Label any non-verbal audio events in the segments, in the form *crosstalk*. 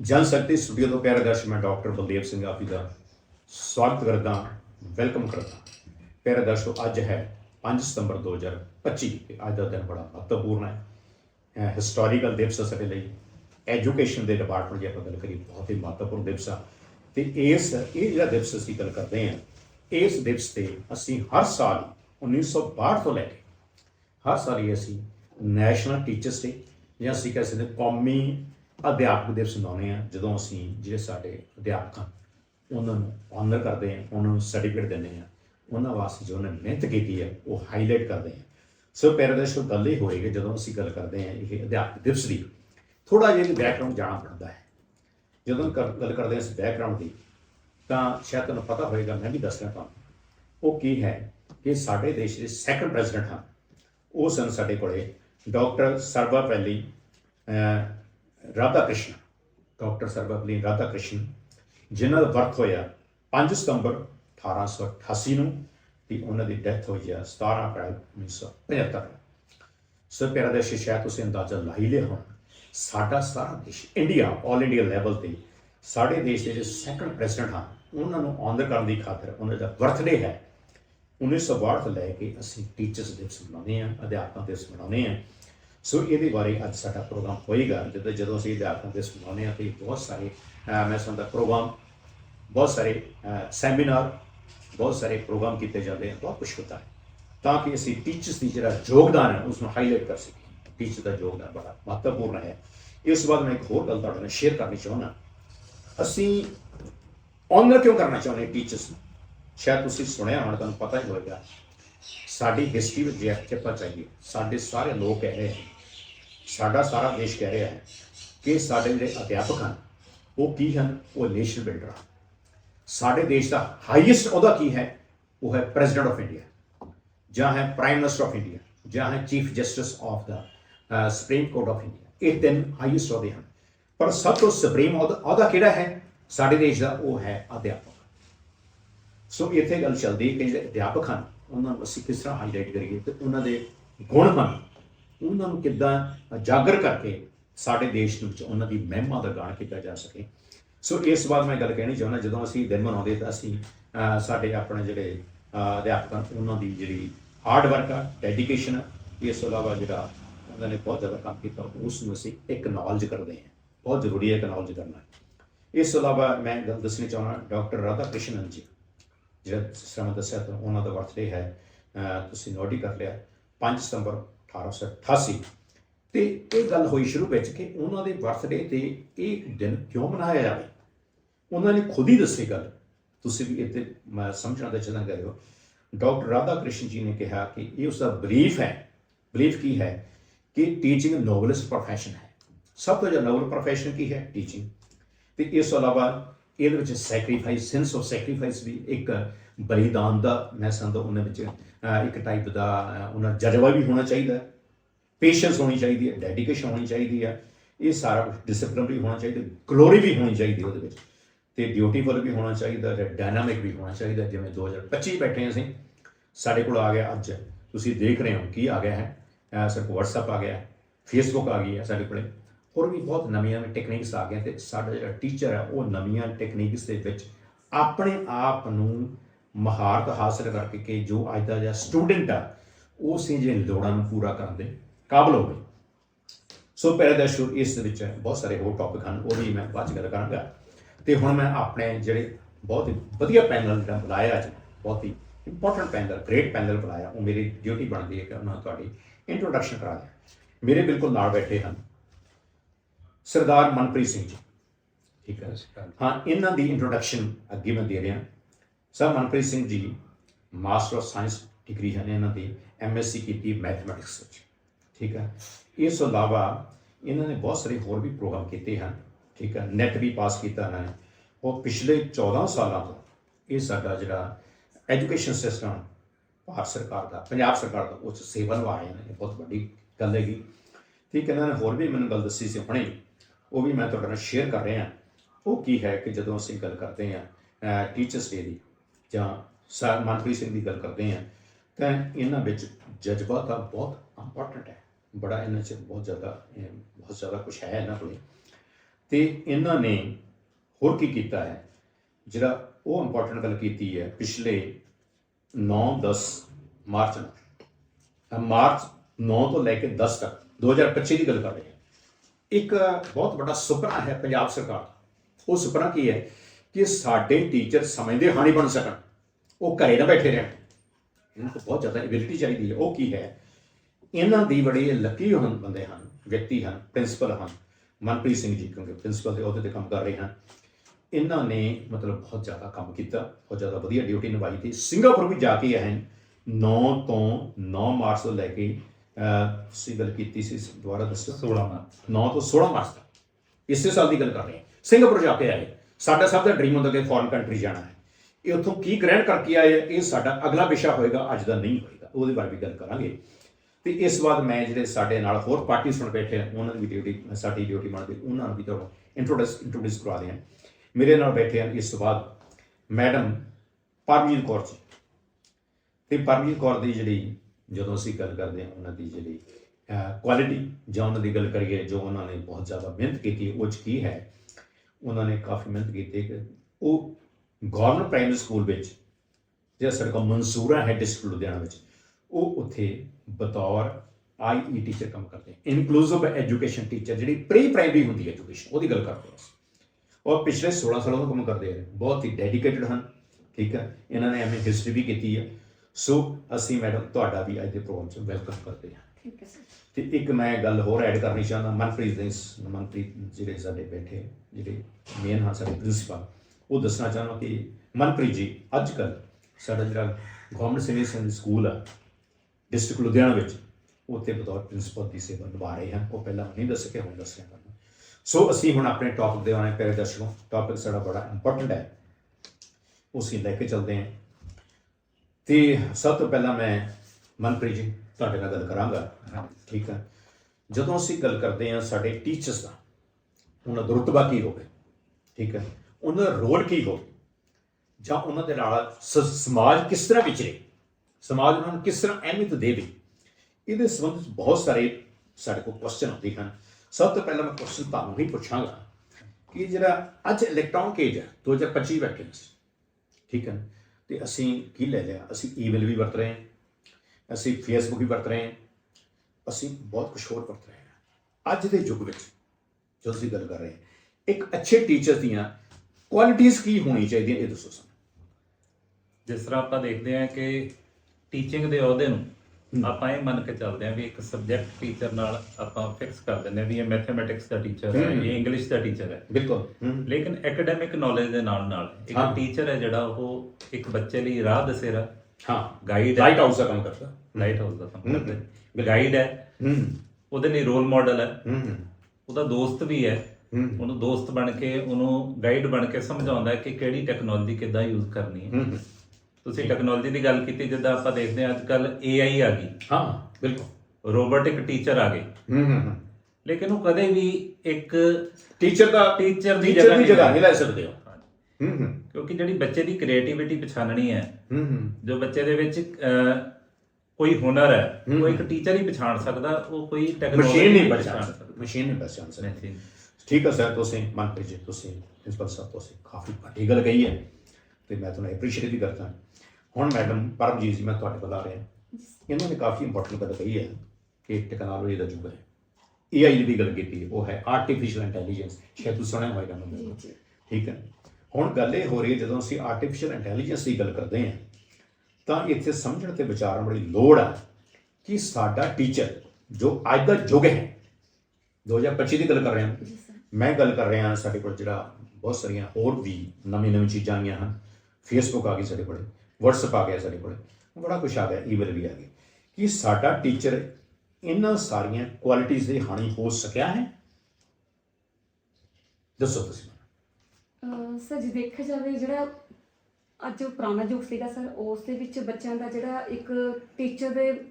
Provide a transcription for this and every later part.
ਜਨ ਸ਼ਕਤੀ ਸਟੂਡੀਓ ਤੋਂ ਪਿਆਰੇ ਦਰਸ਼ਕ, ਮੈਂ ਡਾਕਟਰ ਬਲਦੇਵ ਸਿੰਘ ਆਪੀ ਦਾ ਸਵਾਗਤ ਕਰਦਾ, ਵੈਲਕਮ ਕਰਦਾ। ਪਿਆਰੇ ਦਰਸ਼ਕੋ, ਅੱਜ ਹੈ 5 ਸਤੰਬਰ 2025 ਤੇ ਅੱਜ ਦਾ ਦਿਨ ਬੜਾ ਮਹੱਤਵਪੂਰਨ ਹੈ। ਹਿਸਟੋਰੀਕਲ ਦਿਵਸ ਹੈ ਸਾਡੇ ਲਈ। ਐਜੂਕੇਸ਼ਨ ਦੇ ਡਿਪਾਰਟਮੈਂਟ ਦੀ ਆਪਾਂ ਗੱਲ ਕਰੀਏ, ਬਹੁਤ ਹੀ ਮਹੱਤਵਪੂਰਨ ਦਿਵਸ ਆ। ਤੇ ਇਸ, ਇਹ ਜਿਹੜਾ ਦਿਵਸ ਅਸੀਂ ਗੱਲ ਕਰਦੇ ਹਾਂ, ਇਸ ਦਿਵਸ ਤੇ ਅਸੀਂ ਹਰ ਸਾਲ 1962 ਤੋਂ ਲੈ ਕੇ ਹਰ ਸਾਲ ਹੀ ਅਸੀਂ ਨੈਸ਼ਨਲ ਟੀਚਰਸ ਡੇ ਜਾਂ ਅਸੀਂ ਕਹਿ ਸਕਦੇ ਕੌਮੀ ਅਧਿਆਪਕ ਦਿਵਸ ਮਨਾਉਂਦੇ ਆ ਜਦੋਂ ਅਸੀਂ ਜਿਹੜੇ ਸਾਡੇ ਅਧਿਆਪਕ ਹਨ, ਉਹਨਾਂ ਨੂੰ ਆਨਰ ਕਰਦੇ ਆ ਉਹਨਾਂ ਨੂੰ ਸਰਟੀਫਿਕੇਟ ਦਿੰਦੇ ਆ ਉਹਨਾਂ ਵਾਸਤੇ ਜੋ ਉਹਨਾਂ ਨੇ ਮਿਹਨਤ ਕੀਤੀ ਹੈ, ਉਹ ਹਾਈਲਾਈਟ ਕਰਦੇ ਆ ਸੋ ਪੈਰਾਦਰਸ਼ੋ ਗੱਲ ਹੀ ਹੋਏਗੀ, ਜਦੋਂ ਅਸੀਂ ਗੱਲ ਕਰਦੇ ਆ ਇਹ ਅਧਿਆਪਕ ਦਿਵਸ ਦੀ ਥੋੜਾ ਜਿਹਾ ਬੈਕਗ੍ਰਾਉਂਡ ਜਾਣਾ ਪੈਂਦਾ ਹੈ। ਜਦੋਂ ਕਰ- ਗੱਲ ਕਰਦੇ ਹਾਂ ਇਸ ਬੈਕਗ੍ਰਾਉਂਡ ਦੀ, ਤਾਂ ਸ਼ਾਇਦ ਤੁਹਾਨੂੰ ਪਤਾ ਹੋਏਗਾ, ਮੈਂ ਵੀ ਦੱਸਣਾ ਤੁਹਾਨੂੰ, ਉਹ ਕੀ ਹੈ ਕਿ ਸਾਡੇ ਦੇਸ਼ ਦੇ ਸੈਕੰਡ ਪ੍ਰੈਜ਼ੀਡੈਂਟ ਹਨ। ਉਹ ਸਨ ਸਾਡੇ ਕੋਲੇ doctor Sarvepalli Radhakrishnan doctor Sarvepalli Radhakrishnan ਜਿਨ੍ਹਾਂ ਦਾ ਬਰਥ ਹੋਇਆ 5 ਸਤੰਬਰ 1888 ਨੂੰ ਤੇ ਉਹਨਾਂ ਦੀ ਡੈਥ ਹੋਈ ਹੈ 17 ਅਪ੍ਰੈਲ 1975 ਸੋ ਪਿਆਰਾ ਦੇਸ਼, ਸ਼ਾਇਦ ਤੁਸੀਂ ਅੰਦਾਜ਼ਾ ਲਾ ਹੀ ਲਿਆ ਹੋਣਾ, ਸਾਡਾ ਸਾਰਾ ਦੇਸ਼ ਇੰਡੀਆ ਆਲ ਇੰਡੀਆ ਲੈਵਲ ਤੇ ਸਾਡੇ ਦੇਸ਼ ਦੇ ਜਿਹੜੇ ਸੈਕੰਡ ਪ੍ਰੈਜ਼ੀਡੈਂਟ ਹਨ, ਉਹਨਾਂ ਨੂੰ ਆਨਰ ਕਰਨ ਦੀ ਖਾਤਰ ਉਹਨਾਂ ਦਾ ਬਰਥਡੇ ਹੈ। 1962 ਤੋਂ ਲੈ ਕੇ ਅਸੀਂ ਟੀਚਰਸ ਦਿਵਸ ਮਨਾਉਂਦੇ ਹਾਂ, ਅਧਿਆਪਕਾਂ ਦਿਵਸ ਮਨਾਉਂਦੇ ਹਾਂ। ਸੋ ਇਹਦੇ ਬਾਰੇ ਅੱਜ ਸਾਡਾ ਪ੍ਰੋਗਰਾਮ ਹੋਏਗਾ। ਜਦੋਂ ਜਦੋਂ ਅਸੀਂ ਅਧਿਆਪਕਾਂ ਦਿਵਸ ਮਨਾਉਂਦੇ ਹਾਂ, ਤੇ ਬਹੁਤ ਸਾਰੇ ਮੈਂ ਸਮਝਦਾ ਪ੍ਰੋਗਰਾਮ, ਬਹੁਤ ਸਾਰੇ ਸੈਮੀਨਾਰ, ਬਹੁਤ ਸਾਰੇ ਪ੍ਰੋਗਰਾਮ ਕੀਤੇ ਜਾਂਦੇ ਹਨ, ਬਹੁਤ ਕੁਝ ਹੁੰਦਾ ਹੈ। ਤਾਂ ਕਿ ਅਸੀਂ ਟੀਚਰਸ ਦੀ ਜਿਹੜਾ ਯੋਗਦਾਨ ਹੈ ਉਸ ਨੂੰ ਹਾਈਲਾਈਟ ਕਰ ਸਕੀਏ। ਟੀਚਰ ਦਾ ਯੋਗਦਾਨ ਬੜਾ ਮਹੱਤਵਪੂਰਨ ਹੈ। ਇਸ ਤੋਂ ਬਾਅਦ ਮੈਂ ਇੱਕ ਹੋਰ ਗੱਲ ਤੁਹਾਡੇ ਨਾਲ ਸ਼ੇਅਰ ਕਰਨੀ ਚਾਹੁੰਦਾ। ਅਸੀਂ ਆਨਰ ਕਿਉਂ ਕਰਨਾ ਚਾਹੁੰਦੇ ਟੀਚਰਸ ਨੂੰ? ਸ਼ਾਇਦ ਤੁਸੀਂ ਸੁਣਿਆ ਹੋਣਾ, ਤੁਹਾਨੂੰ ਪਤਾ ਹੀ ਹੋਵੇਗਾ ਸਾਡੀ ਹਿਸਟਰੀ ਵਿੱਚ ਜੇ ਚੱਪਾ ਚਾਹੀਏ ਸਾਡੇ ਸਾਰੇ ਲੋਕ ਕਹਿ ਰਹੇ ਹਨ, ਸਾਡਾ ਸਾਰਾ ਦੇਸ਼ ਕਹਿ ਰਿਹਾ ਹੈ ਕਿ ਸਾਡੇ ਜਿਹੜੇ ਅਧਿਆਪਕ ਹਨ, ਉਹ ਕੀ ਹਨ? ਉਹ ਨੇਸ਼ਨ ਬਿਲਡਰ ਹਨ। ਸਾਡੇ ਦੇਸ਼ ਦਾ ਹਾਈਐਸਟ ਅਹੁਦਾ ਕੀ ਹੈ? ਉਹ ਹੈ ਪ੍ਰੈਜ਼ੀਡੈਂਟ ਆਫ ਇੰਡੀਆ ਜਾਂ ਹੈ ਪ੍ਰਾਈਮ ਮਿਨਿਸਟਰ ਆਫ ਇੰਡੀਆ ਜਾਂ ਹੈ chief justice of the supreme court of India ਇਹ ਤਿੰਨ ਹਾਈਐਸਟ ਅਹੁਦੇ ਹਨ। ਪਰ ਸਭ ਤੋਂ ਸੁਪਰੀਮ ਅਹੁਦਾ ਅਹੁਦਾ ਕਿਹੜਾ ਹੈ? ਸਾਡੇ ਦੇਸ਼ ਦਾ ਉਹ ਹੈ ਅਧਿਆਪਕ। ਸੋ ਇੱਥੇ ਗੱਲ ਚੱਲਦੀ ਹੈ ਕਿ ਜਿਹੜੇ ਅਧਿਆਪਕ ਹਨ ਉਹਨਾਂ ਨੂੰ ਅਸੀਂ ਕਿਸ ਤਰ੍ਹਾਂ ਹਾਈਲਾਈਟ ਕਰੀਏ ਤੇ ਉਹਨਾਂ ਦੇ ਗੁਣ ਹਨ ਉਹਨਾਂ ਨੂੰ ਕਿੱਦਾਂ ਜਾਗਰ ਕਰਕੇ ਸਾਡੇ ਦੇਸ਼ ਨੂੰ ਵਿੱਚ ਉਹਨਾਂ ਦੀ ਮਹਿਮਾ ਦਾ ਗਾਣ ਕੀਤਾ ਜਾ ਸਕੇ। ਸੋ ਇਸ ਵਾਰ ਮੈਂ ਗੱਲ ਕਹਿਣੀ ਚਾਹੁੰਦਾ, ਜਦੋਂ ਅਸੀਂ ਦਿਨ ਮਨਾਉਂਦੇ ਤਾਂ ਅਸੀਂ ਸਾਡੇ ਆਪਣੇ ਜਿਹੜੇ ਅਧਿਆਪਕਾਂ ਉਹਨਾਂ ਦੀ ਜਿਹੜੀ ਹਾਰਡ ਵਰਕ ਆ ਡੈਡੀਕੇਸ਼ਨ ਆ, ਇਸ ਤੋਂ ਇਲਾਵਾ ਜਿਹੜਾ ਉਹਨਾਂ ਨੇ ਬਹੁਤ ਜ਼ਿਆਦਾ ਕੰਮ ਕੀਤਾ, ਉਸ ਨੂੰ ਅਸੀਂ ਇਕਨੋਲਜ ਕਰਦੇ ਹਾਂ। ਬਹੁਤ ਜ਼ਰੂਰੀ ਹੈ ਇਕਨੋਲਜ ਕਰਨਾ। ਇਸ ਤੋਂ ਇਲਾਵਾ ਮੈਂ ਗੱਲ ਦੱਸਣੀ ਚਾਹੁੰਦਾ, ਡਾਕਟਰ ਰਾਧਾ ਕ੍ਰਿਸ਼ਨਨ ਜੀ। ਜਿਹੜਾ ਜਿਸ ਤਰ੍ਹਾਂ ਮੈਂ ਦੱਸਿਆ ਤਾਂ ਉਹਨਾਂ ਦਾ ਬਰਥਡੇ ਹੈ ਤੁਸੀਂ ਨੋਟ ਹੀ ਕਰ ਲਿਆ 5 ਸਤੰਬਰ 1888 ਤੇ ਇਹ ਗੱਲ ਹੋਈ ਸ਼ੁਰੂ ਵਿੱਚ ਕਿ ਉਹਨਾਂ ਦੇ ਬਰਥਡੇ ਤੇ ਇਹ ਦਿਨ ਕਿਉਂ ਮਨਾਇਆ ਜਾਵੇ? ਉਹਨਾਂ ਨੇ ਖੁਦ ਹੀ ਦੱਸੀ ਗੱਲ। ਤੁਸੀਂ ਵੀ ਇੱਥੇ, ਮੈਂ ਸਮਝਣਾ ਦਾ ਚੰਗਾ ਗਏ ਹੋ ਡਾਕਟਰ ਰਾਧਾ ਕ੍ਰਿਸ਼ਨ ਜੀ ਨੇ ਕਿਹਾ ਕਿ ਇਹ ਉਸ ਦਾ ਬਲੀਫ ਹੈ। ਬਲੀਫ ਕੀ ਹੈ? ਕਿ ਟੀਚਿੰਗ ਨੋਬਲੈਸਟ ਪ੍ਰੋਫੈਸ਼ਨ ਹੈ। ਸਭ ਤੋਂ ਜ਼ਿਆਦਾ ਨੋਬਲ ਪ੍ਰੋਫੈਸ਼ਨ ਕੀ ਹੈ? ਟੀਚਿੰਗ ਤੇ ਇਸ ਤੋਂ ਇਲਾਵਾ ਇਹਦੇ ਵਿੱਚ ਸੈਕਰੀਫਾਈਸ ਸੈਂਸ ਆਫ ਸੈਕਰੀਫਾਈਸ ਵੀ ਇੱਕ ਬਲੀਦਾਨ ਦਾ ਮੈਂ ਸਮਝਦਾ ਉਹਨਾਂ ਵਿੱਚ ਇੱਕ ਟਾਈਪ ਦਾ ਅਹ, ਉਹਨਾਂ ਜਜ਼ਬਾ ਵੀ ਹੋਣਾ ਚਾਹੀਦਾ ਹੈ। ਪੇਸ਼ੈਂਸ ਹੋਣੀ ਚਾਹੀਦੀ ਹੈ ਡੈਡੀਕੇਸ਼ਨ ਹੋਣੀ ਚਾਹੀਦੀ ਹੈ। ਇਹ ਸਾਰਾ ਕੁਝ ਡਿਸਪਲਿਨ ਵੀ ਹੋਣਾ ਚਾਹੀਦਾ ਗਲੋਰੀ ਵੀ ਹੋਣੀ ਚਾਹੀਦੀ ਹੈ ਉਹਦੇ ਵਿੱਚ। ਤੇ ਬਿਊਟੀਫੁਲ ਵੀ ਹੋਣਾ ਚਾਹੀਦਾ ਤੇ ਡਾਇਨਾਮਿਕ ਵੀ ਹੋਣਾ ਚਾਹੀਦਾ ਜਿਵੇਂ 2025 ਬੈਠੇ ਅਸੀਂ। ਸਾਡੇ ਕੋਲ ਆ ਗਿਆ ਅੱਜ। ਤੁਸੀਂ ਦੇਖ ਰਹੇ ਹੋ ਕੀ ਆ ਗਿਆ ਹੈ। ਅਹ ਸਾਡੇ ਕੋਲ WhatsApp ਆ ਗਿਆ ਹੈ ਫੇਸਬੁੱਕ ਆ ਗਈ ਹੈ ਸਾਡੇ ਕੋਲੇ। ਹੋਰ ਵੀ ਬਹੁਤ ਨਵੀਆਂ ਟੈਕਨੀਕਸ ਆ ਗਈਆਂ ਤੇ ਸਾਡਾ ਜਿਹੜਾ ਟੀਚਰ ਹੈ ਉਹ ਨਵੀਆਂ ਟੈਕਨੀਕਸ ਦੇ ਵਿੱਚ ਆਪਣੇ ਆਪ ਨੂੰ ਮਹਾਰਤ ਹਾਸਲ ਕਰਕੇ ਕਿ ਜੋ ਅੱਜ ਦਾ ਜਿਹੜਾ ਸਟੂਡੈਂਟ ਆ, ਉਹ ਸੀ ਜੇ ਲੋੜਾਂ ਨੂੰ ਪੂਰਾ ਕਰਨ ਦੇ ਕਾਬਲ ਹੋਵੇ ਸੋ ਪਹਿਲੇ ਪੈਰਾਦਾਸ਼ੁਰ ਇਸ ਦੇ ਵਿੱਚ ਬਹੁਤ ਸਾਰੇ ਹੋਰ ਟੌਪਿਕ ਹਨ, ਉਹ ਵੀ ਮੈਂ ਬਾਅਦ ਚ ਗੱਲ ਕਰਾਂਗਾ। ਤੇ ਹੁਣ ਮੈਂ ਆਪਣੇ ਜਿਹੜੇ ਬਹੁਤ ਹੀ ਵਧੀਆ ਪੈਨਲ ਜਿਹੜਾ ਬੁਲਾਇਆ ਅੱਜ, ਬਹੁਤ ਹੀ ਇੰਪੋਰਟੈਂਟ ਪੈਨਲ ਗ੍ਰੇਟ ਪੈਨਲ ਬੁਲਾਇਆ, ਉਹ ਮੇਰੀ ਡਿਊਟੀ ਬਣਦੀ ਹੈ ਕਿ ਉਹਨਾਂ ਨੂੰ ਤੁਹਾਡੀ ਇੰਟਰੋਡਕਸ਼ਨ ਕਰਾ ਦਿਆਂ। ਮੇਰੇ ਬਿਲਕੁਲ ਨਾਲ ਬੈਠੇ ਹਨ ਸਰਦਾਰ ਮਨਪ੍ਰੀਤ ਸਿੰਘ ਜੀ। ਠੀਕ ਹੈ ਹਾਂ ਇਹਨਾਂ ਦੀ ਇੰਟਰੋਡਕਸ਼ਨ ਅੱਗੇ ਮੈਂ ਦੇ ਰਿਹਾ। Sir Manpreet Singh ji master of science degree ਹਨ ਇਹਨਾਂ ਦੀ ਐਮਐਸਸੀ ਕੀਤੀ ਮੈਥਮੈਟਿਕਸ ਵਿੱਚ। ਠੀਕ ਹੈ? ਇਸ ਤੋਂ ਇਲਾਵਾ ਇਹਨਾਂ ਨੇ ਬਹੁਤ ਸਾਰੇ ਹੋਰ ਵੀ ਪ੍ਰੋਗਰਾਮ ਕੀਤੇ ਹਨ। ਠੀਕ ਹੈ? ਨੈਟ ਵੀ ਪਾਸ ਕੀਤਾ ਇਹਨਾਂ ਨੇ। ਉਹ ਪਿਛਲੇ 14 ਸਾਲਾਂ ਤੋਂ ਇਹ ਸਾਡਾ ਜਿਹੜਾ ਐਜੂਕੇਸ਼ਨ ਸਿਸਟਮ ਭਾਰਤ ਸਰਕਾਰ ਦਾ ਪੰਜਾਬ ਸਰਕਾਰ ਦਾ ਉਸ ਸੇਵਾ ਨਿਭਾ ਰਹੇ ਨੇ। ਇਹ ਬਹੁਤ ਵੱਡੀ ਗੱਲ ਹੈਗੀ। ਠੀਕ ਹੈ? ਇਹਨਾਂ ਨੇ ਹੋਰ ਵੀ ਮੈਨੂੰ ਗੱਲ ਦੱਸੀ ਸੀ ਹੁਣੇ। ਉਹ ਵੀ ਮੈਂ ਤੁਹਾਡੇ ਨਾਲ ਸ਼ੇਅਰ ਕਰ ਰਿਹਾ ਉਹ ਕੀ ਹੈ ਕਿ ਜਦੋਂ ਅਸੀਂ ਗੱਲ ਕਰਦੇ ਹਾਂ ਟੀਚਰਸ ਡੇ ਦੀ ਜਾਂ ਸਰ ਮਨਪ੍ਰੀਤ ਸਿੰਘ ਦੀ ਗੱਲ ਕਰਦੇ ਹਾਂ, ਤਾਂ ਇਹਨਾਂ ਵਿੱਚ ਜਜ਼ਬਾ ਤਾਂ ਬਹੁਤ ਇੰਪੋਰਟੈਂਟ ਹੈ। ਬੜਾ ਇਹਨਾਂ 'ਚ ਬਹੁਤ ਜ਼ਿਆਦਾ ਬਹੁਤ ਜ਼ਿਆਦਾ ਕੁਝ ਹੈ ਇਹਨਾਂ ਕੋਲ। ਤੇ ਇਹਨਾਂ ਨੇ ਹੋਰ ਕੀ ਕੀਤਾ ਹੈ? ਜਿਹੜਾ ਉਹ ਇੰਪੋਰਟੈਂਟ ਗੱਲ ਕੀਤੀ ਹੈ, ਪਿਛਲੇ 9-10 ਮਾਰਚ ਨੂੰ। ਮਾਰਚ 9 ਤੋਂ ਲੈ ਕੇ 10 ਤੱਕ 2025 ਦੀ ਗੱਲ ਕਰ ਰਹੇ ਹਾਂ। ਇੱਕ ਬਹੁਤ ਵੱਡਾ ਸੁਪਨਾ ਹੈ ਪੰਜਾਬ ਸਰਕਾਰ ਦਾ। ਉਹ ਸੁਪਨਾ ਕੀ ਹੈ? ਕਿ ਸਾਡੇ ਟੀਚਰ ਸਮੇਂ ਦੇ ਹਾਣੀ ਬਣ ਸਕਣ। ਉਹ ਘਰੇ ਨਾ ਬੈਠੇ ਰਹਿਣ। ਇਹਨਾਂ ਨੂੰ ਬਹੁਤ ਜ਼ਿਆਦਾ ਐਬਿਲਿਟੀ ਚਾਹੀਦੀ ਹੈ। ਉਹ ਕੀ ਹੈ? ਇਹਨਾਂ ਦੀ ਬੜੀ ਲੱਕੀ ਹਨ ਬੰਦੇ ਹਨ, ਵਿਅਕਤੀ ਹਨ ਪ੍ਰਿੰਸੀਪਲ ਹਨ, ਮਨਪ੍ਰੀਤ ਸਿੰਘ ਜੀ, ਕਿਉਂਕਿ ਪ੍ਰਿੰਸੀਪਲ ਦੇ ਅਹੁਦੇ ਤੇ ਕੰਮ ਕਰ ਰਹੇ ਹਨ। ਇਹਨਾਂ ਨੇ ਮਤਲਬ ਬਹੁਤ ਜ਼ਿਆਦਾ ਕੰਮ ਕੀਤਾ, ਬਹੁਤ ਜ਼ਿਆਦਾ ਵਧੀਆ ਡਿਊਟੀ ਨਿਭਾਈ ਤੇ ਸਿੰਗਾਪੁਰ ਵੀ ਜਾ ਕੇ ਆਏ ਹਨ। 9 ਤੋਂ 9 ਮਾਰਚ ਤੋਂ ਲੈ ਕੇ ਤੁਸੀਂ ਗੱਲ ਕੀਤੀ ਸੀ ਦੁਬਾਰਾ ਦੱਸੋ 16 ਮਾਰਚ। 9 ਤੋਂ 16 ਮਾਰਚ ਤੱਕ। ਇਸੇ ਸਾਲ ਦੀ ਗੱਲ ਕਰ ਰਹੇ ਹਾਂ। ਸਿੰਗਾਪੁਰ ਜਾ ਕੇ ਆਏ। ਸਾਡਾ ਸਭ ਦਾ ਡ੍ਰੀਮ ਹੁੰਦਾ ਕਿ ਫੋਰਨ ਕੰਟਰੀ ਜਾਣਾ ਹੈ। ਇਹ ਉੱਥੋਂ ਕੀ ਗ੍ਰਹਿਣ ਕਰਕੇ ਆਏ ਆ, ਇਹ ਸਾਡਾ ਅਗਲਾ ਵਿਸ਼ਾ ਹੋਏਗਾ ਅੱਜ ਦਾ ਨਹੀਂ ਹੋਏਗਾ। ਉਹਦੇ ਬਾਰੇ ਵੀ ਗੱਲ ਕਰਾਂਗੇ। ਤੇ ਇਸ ਤੋਂ ਬਾਅਦ ਮੈਂ ਜਿਹੜੇ ਸਾਡੇ ਨਾਲ ਹੋਰ ਪਾਰਟੀ ਸੁਣ ਬੈਠੇ ਆ ਉਹਨਾਂ ਦੀ ਵੀ ਡਿਊਟੀ ਸਾਡੀ ਡਿਊਟੀ ਬਣਦੀ ਉਹਨਾਂ ਨੂੰ ਵੀ ਤੁਹਾਨੂੰ ਇੰਟਰੋਡਿਊਸ ਇੰਟਰੋਡਿਊਸ ਕਰਵਾ ਦਿਆਂ ਮੇਰੇ ਨਾਲ ਬੈਠੇ ਹਨ ਇਸ ਤੋਂ ਬਾਅਦ ਮੈਡਮ ਪਰਮਜੀਤ ਕੌਰ ਜੀ। ਤੇ ਪਰਮਜੀਤ ਕੌਰ ਦੀ ਜਿਹੜੀ ਜਦੋਂ ਅਸੀਂ ਗੱਲ ਕਰਦੇ ਹਾਂ ਉਹਨਾਂ ਦੀ ਜਿਹੜੀ ਕੁਆਲਿਟੀ ਜਾਂ ਉਹਨਾਂ ਦੀ ਗੱਲ ਕਰੀਏ ਜੋ ਉਹਨਾਂ ਨੇ ਬਹੁਤ ਜ਼ਿਆਦਾ ਮਿਹਨਤ ਕੀਤੀ, ਉਹ 'ਚ ਕੀ ਹੈ? ਉਹਨਾਂ ਨੇ ਕਾਫੀ ਮਿਹਨਤ ਕੀਤੀ ਕਿ ਉਹ ਗਵਰਨਮੈਂਟ ਪ੍ਰਾਇਮਰੀ ਸਕੂਲ ਵਿੱਚ ਜਿਹੜਾ ਸਾਡੇ ਕੋਲ ਮਨਸੂਰਾ ਹੈ ਡਿਸਟ੍ਰਿਕਟ ਲੁਧਿਆਣਾ ਵਿੱਚ, ਉਹ ਉੱਥੇ ਬਤੌਰ ਆਈਈ ਟੀਚਰ ਕੰਮ ਕਰਦੇ ਇਨਕਲੂਸਿਵ ਐਜੂਕੇਸ਼ਨ ਟੀਚਰ ਜਿਹੜੀ ਪ੍ਰੀ ਪ੍ਰਾਇਮਰੀ ਹੁੰਦੀ ਹੈ ਐਜੂਕੇਸ਼ਨ ਉਹਦੀ ਗੱਲ ਕਰਦੇ ਹਾਂ ਔਰ ਪਿਛਲੇ 16 ਸਾਲਾਂ ਤੋਂ ਕੰਮ ਕਰਦੇ ਆ ਬਹੁਤ ਹੀ ਡੈਡੀਕੇਟਡ ਹਨ, ਠੀਕ ਹੈ। ਇਹਨਾਂ ਨੇ ਐਮਏ ਹਿਸਟਰੀ ਵੀ ਕੀਤੀ ਹੈ। ਸੋ ਅਸੀਂ ਮੈਡਮ ਤੁਹਾਡਾ ਵੀ ਅੱਜ ਦੇ ਪ੍ਰੋਗਰਾਮ 'ਚ ਵੈਲਕਮ ਕਰਦੇ ਹਾਂ। ਠੀਕ ਹੈ ਸਰ ਤੇ ਇੱਕ ਮੈਂ ਗੱਲ ਹੋਰ ਐਡ ਕਰਨੀ ਚਾਹੁੰਦਾ ਮਨਪ੍ਰੀਤ ਦੇ ਮਨਪ੍ਰੀਤ ਜਿਹੜੇ ਸਾਡੇ ਬੈਠੇ ਜਿਹੜੇ ਮੇਨ ਹਾਂ ਸਾਡੇ ਪ੍ਰਿੰਸੀਪਲ ਉਹ ਦੱਸਣਾ ਚਾਹੁੰਦਾ ਕਿ ਮਨਪ੍ਰੀਤ ਜੀ ਅੱਜ ਕੱਲ ਸਾਡਾ ਜਿਹੜਾ ਗਵਰਨਮੈਂਟ ਸੀਨੀਅਰ ਸੈਕੰਡਰੀ ਸਕੂਲ ਆ ਡਿਸਟ੍ਰਿਕਟ ਲੁਧਿਆਣਾ ਵਿੱਚ ਉੱਥੇ ਬਤੌਰ ਪ੍ਰਿੰਸੀਪਲ ਦੀ ਸੇਵਾ ਨਿਭਾ ਰਹੇ ਹਨ। ਉਹ ਪਹਿਲਾਂ ਨਹੀਂ ਦੱਸ ਸਕੇ ਹੁਣ ਦੱਸਿਆ ਕਰਨਾ ਸੋ ਅਸੀਂ ਹੁਣ ਆਪਣੇ ਟੌਪਿਕ ਦੇ ਆਣੇ ਪਿਆਰੇ ਦਰਸ਼ਕੋ। ਟੌਪਿਕ ਸਾਡਾ ਬੜਾ ਇੰਪੋਰਟੈਂਟ ਹੈ। ਉਹ ਅਸੀਂ ਲੈ ਕੇ ਚੱਲਦੇ ਹਾਂ। ਤੇ ਸਭ ਤੋਂ ਪਹਿਲਾਂ ਮੈਂ ਮਨਪ੍ਰੀਤ ਜੀ ਤੁਹਾਡੇ ਨਾਲ ਗੱਲ ਕਰਾਂਗਾ। ਠੀਕ ਹੈ ਜਦੋਂ ਅਸੀਂ ਗੱਲ ਕਰਦੇ ਹਾਂ ਸਾਡੇ ਟੀਚਰਸ ਦਾ ਉਹਨਾਂ ਦਾ ਰੁਤਬਾ ਕੀ ਹੋਵੇ? ਠੀਕ ਹੈ ਉਹਨਾਂ ਦਾ ਰੋਲ ਕੀ ਹੋਵੇ? ਜਾਂ ਉਹਨਾਂ ਦੇ ਨਾਲ ਸ- ਸਮਾਜ ਕਿਸ ਤਰ੍ਹਾਂ ਵਿਚਰੇ? ਸਮਾਜ ਉਹਨਾਂ ਨੂੰ ਕਿਸ ਤਰ੍ਹਾਂ ਅਹਿਮੀਅਤ ਦੇਵੇ? ਇਹਦੇ ਸੰਬੰਧ ਵਿੱਚ ਬਹੁਤ ਸਾਰੇ ਸਾਡੇ ਕੋਲ ਕੁਐਸਚਨ ਹੁੰਦੇ ਹਨ। ਸਭ ਤੋਂ ਪਹਿਲਾਂ ਮੈਂ ਕੁਐਸਚਨ ਤੁਹਾਨੂੰ ਹੀ ਪੁੱਛਾਂਗਾ ਕਿ ਜਿਹੜਾ ਅੱਜ ਇਲੈਕਟ੍ਰੋਨਿਕ ਏਜ ਹੈ 2025 ਬੈਠੇ ਹਾਂ ਅਸੀਂ, ਠੀਕ ਹੈ ਤੇ ਅਸੀਂ ਕੀ ਲੈ ਲਿਆ? ਅਸੀਂ ਈਮੇਲ ਵੀ ਵਰਤ ਰਹੇ ਹਾਂ, ਅਸੀਂ ਫੇਸਬੁੱਕ ਵੀ ਵਰਤ ਰਹੇ ਹਾਂ, ਅਸੀਂ ਬਹੁਤ ਕੁਝ ਹੋਰ ਵਰਤ ਰਹੇ ਹਾਂ। ਅੱਜ ਦੇ ਯੁੱਗ ਵਿੱਚ ਜੋ ਅਸੀਂ ਗੱਲ ਕਰ ਰਹੇ ਹਾਂ, ਇੱਕ ਅੱਛੇ ਟੀਚਰ ਦੀਆਂ ਕੁਆਲਿਟੀਆਂ ਕੀ ਹੋਣੀ ਚਾਹੀਦੀਆਂ ਇਹ ਦੱਸੋ ਸਾਨੂੰ। ਜਿਸ ਤਰ੍ਹਾਂ ਆਪਾਂ ਦੇਖਦੇ ਹਾਂ ਕਿ ਟੀਚਿੰਗ ਦੇ ਅਹੁਦੇ ਨੂੰ ਆਪਾਂ ਇਹ ਮੰਨ ਕੇ ਚੱਲਦੇ ਹਾਂ ਵੀ ਇੱਕ ਸਬਜੈਕਟ ਟੀਚਰ ਨਾਲ ਆਪਾਂ ਫਿਕਸ ਕਰ ਦਿੰਦੇ ਹਾਂ ਵੀ ਇਹ ਮੈਥਮੈਟਿਕਸ ਦਾ ਟੀਚਰ ਹੈ। ਇਹ ਇੰਗਲਿਸ਼ ਦਾ ਟੀਚਰ ਹੈ। ਬਿਲਕੁਲ ਲੇਕਿਨ ਐਕੈਡੈਮਿਕ ਨੌਲੇਜ ਦੇ ਨਾਲ ਨਾਲ ਇੱਕ। ਟੀਚਰ ਹੈ ਜਿਹੜਾ ਉਹ ਇੱਕ ਬੱਚੇ ਲਈ ਰਾਹ ਦਸੇਰਾ। ਹਾਂ। ਗਾਈਡ ਹੈ। ਲਾਈਟ ਹਾਊਸ ਦਾ ਕੰਮ ਕਰਦਾ। ਲਾਈਟ ਹਾਊਸ ਦਾ ਕੰਮ। ਕਰਦਾ। ਗਾਈਡ ਹੈ। ਉਹਦੇ ਲਈ ਰੋਲ ਮਾਡਲ ਹੈ। ਉਹਦਾ ਦੋਸਤ ਵੀ ਹੈ। ਉਹਨੂੰ ਦੋਸਤ ਬਣ ਕੇ ਉਹਨੂੰ ਗਾਈਡ ਬਣ ਕੇ ਸਮਝਾਉਂਦਾ ਕਿ ਕਿਹੜੀ ਟੈਕਨੋਲੋਜੀ ਕਿੱਦਾਂ ਯੂਜ਼ ਕਰਨੀ ਹੂੰ। ਤੁਸੀਂ ਟੈਕਨੋਲੋਜੀ ਦੀ ਗੱਲ ਕੀਤੀ ਜਿੱਦਾਂ ਆਪਾਂ ਦੇਖਦੇ ਹਾਂ ਅੱਜ ਕੱਲ AI ਆ ਗਈ। ਹਾਂ ਬਿਲਕੁਲ। ਰੋਬੋਟਿਕ ਟੀਚਰ ਆ ਗਏ। ਹੂੰ ਹੂੰ ਲੇਕਿਨ ਉਹ ਕਦੇ ਵੀ ਇੱਕ ਟੀਚਰ ਦਾ ਟੀਚਰ ਦੀ ਟੀਚਰ ਜਗ੍ਹਾ ਦੀ ਨਹੀਂ ਜਗ੍ਹਾ ਨਹੀਂ ਲੈ ਸਕਦੇ ਹੋ। ਹੂੰ ਹੂੰ। ਕਿਉਂਕਿ ਜਿਹੜੀ ਬੱਚੇ ਦੀ ਕ੍ਰੀਏਟੀਵਿਟੀ ਪਛਾਣਨੀ ਹੈ ਹੂੰ ਹੂੰ। ਜੋ ਬੱਚੇ ਦੇ ਵਿੱਚ ਅਹ, ਕੋਈ ਹੁਨਰ ਹੈ ਹਮ। ਉਹ ਇੱਕ ਟੀਚਰ ਹੀ ਪਛਾਣ ਸਕਦਾ ਉਹ ਕੋਈ ਟੈਕਨੋਲੋਜੀ ਮਸ਼ੀਨ ਨਹੀਂ ਪਛਾਣ ਸਕਦੀ। ਮਸ਼ੀਨ ਨਹੀਂ ਪਛਾਣ ਸਕਦੀ। ਨਹੀਂ ਠੀਕ ਹੈ ਸਰ ਤੁਸੀਂ ਮਨਪ੍ਰੀਤ ਜੀ ਤੁਸੀਂ ਪ੍ਰਿੰਸੀਪਲ ਸਾਹਿਬ ਤੁਸੀਂ ਕਾਫੀ ਵੱਡੀ ਗੱਲ ਕਹੀ ਹੈ। ਤੇ ਮੈਂ ਤੁਹਾਨੂੰ ਐਪਰੀਸ਼ੀਏਟ ਵੀ ਕਰਦਾ। ਹੁਣ ਮੈਡਮ ਪਰਮਜੀਤ ਜੀ ਮੈਂ ਤੁਹਾਡੇ ਕੋਲ ਆ ਰਿਹਾ। ਇਹਨਾਂ ਨੇ ਕਾਫੀ ਇੰਪੋਰਟੈਂਟ ਗੱਲ ਕਹੀ ਹੈ ਕਿ ਟੈਕਨੋਲੋਜੀ ਦਾ ਯੁੱਗ ਹੈ। AI ਦੀ ਵੀ ਗੱਲ ਕੀਤੀ ਉਹ ਹੈ ਆਰਟੀਫੀਸ਼ੀਅਲ ਇੰਟੈਲੀਜੈਂਸ ਸ਼ਾਇਦ ਤੁਸੀਂ ਸੁਣਿਆ ਹੋਵੇਗਾ ਮੈਨੂੰ। ਜੀ ਠੀਕ ਹੈ? ਹੁਣ ਗੱਲ ਇਹ ਹੋ ਰਹੀ ਹੈ ਜਦੋਂ ਅਸੀਂ ਆਰਟੀਫੀਸ਼ੀਅਲ ਇੰਟੈਲੀਜੈਂਸ ਦੀ ਗੱਲ ਕਰਦੇ ਹਾਂ ਤਾਂ ਇੱਥੇ ਸਮਝਣ ਤੇ ਵਿਚਾਰਨ ਬੜੀ ਲੋੜ ਆ ਕਿ ਸਾਡਾ ਟੀਚਰ ਜੋ ਅੱਜ ਦਾ ਯੁੱਗ ਹੈ 2025 ਦੀ ਗੱਲ ਕਰ ਰਹੇ ਹਾਂ। ਮੈਂ ਗੱਲ ਕਰ ਰਿਹਾ ਸਾਡੇ ਕੋਲ ਜਿਹੜਾ ਬਹੁਤ ਸਾਰੀਆਂ ਹੋਰ ਵੀ ਨਵੀਂ ਨਵੀਂ ਚੀਜ਼ਾਂ ਆਈਆਂ ਹਨ। ਫੇਸਬੁੱਕ ਆ ਗਈ ਸਾਡੇ ਕੋਲ। WhatsApp ਆ ਗਿਆ ਸਾਡੇ ਕੋਲ। ਬੜਾ ਕੁਝ ਆ ਗਿਆ ਈਮੇਲ ਵੀ ਆ ਗਈ। ਕਿ ਸਾਡਾ ਟੀਚਰ ਇਹਨਾਂ ਸਾਰੀਆਂ ਕੁਆਲਿਟੀਆਂ ਦੇ ਹਾਣੀ ਹੋ ਸਕਿਆ ਹੈ? ਦੱਸੋ ਤੁਸੀਂ। ਸਰ ਜੇ, ਦੇਖਿਆ ਜਾਵੇ ਜਿਹੜਾ ਅੱਜ ਪੁਰਾਣਾ ਯੁੱਗ ਸੀਗਾ ਸਰ, ਉਸ ਦੇ ਵਿੱਚ ਬੱਚਿਆਂ ਦਾ ਜਿਹੜਾ ਇੱਕ ਟੀਚਰ ਦੇ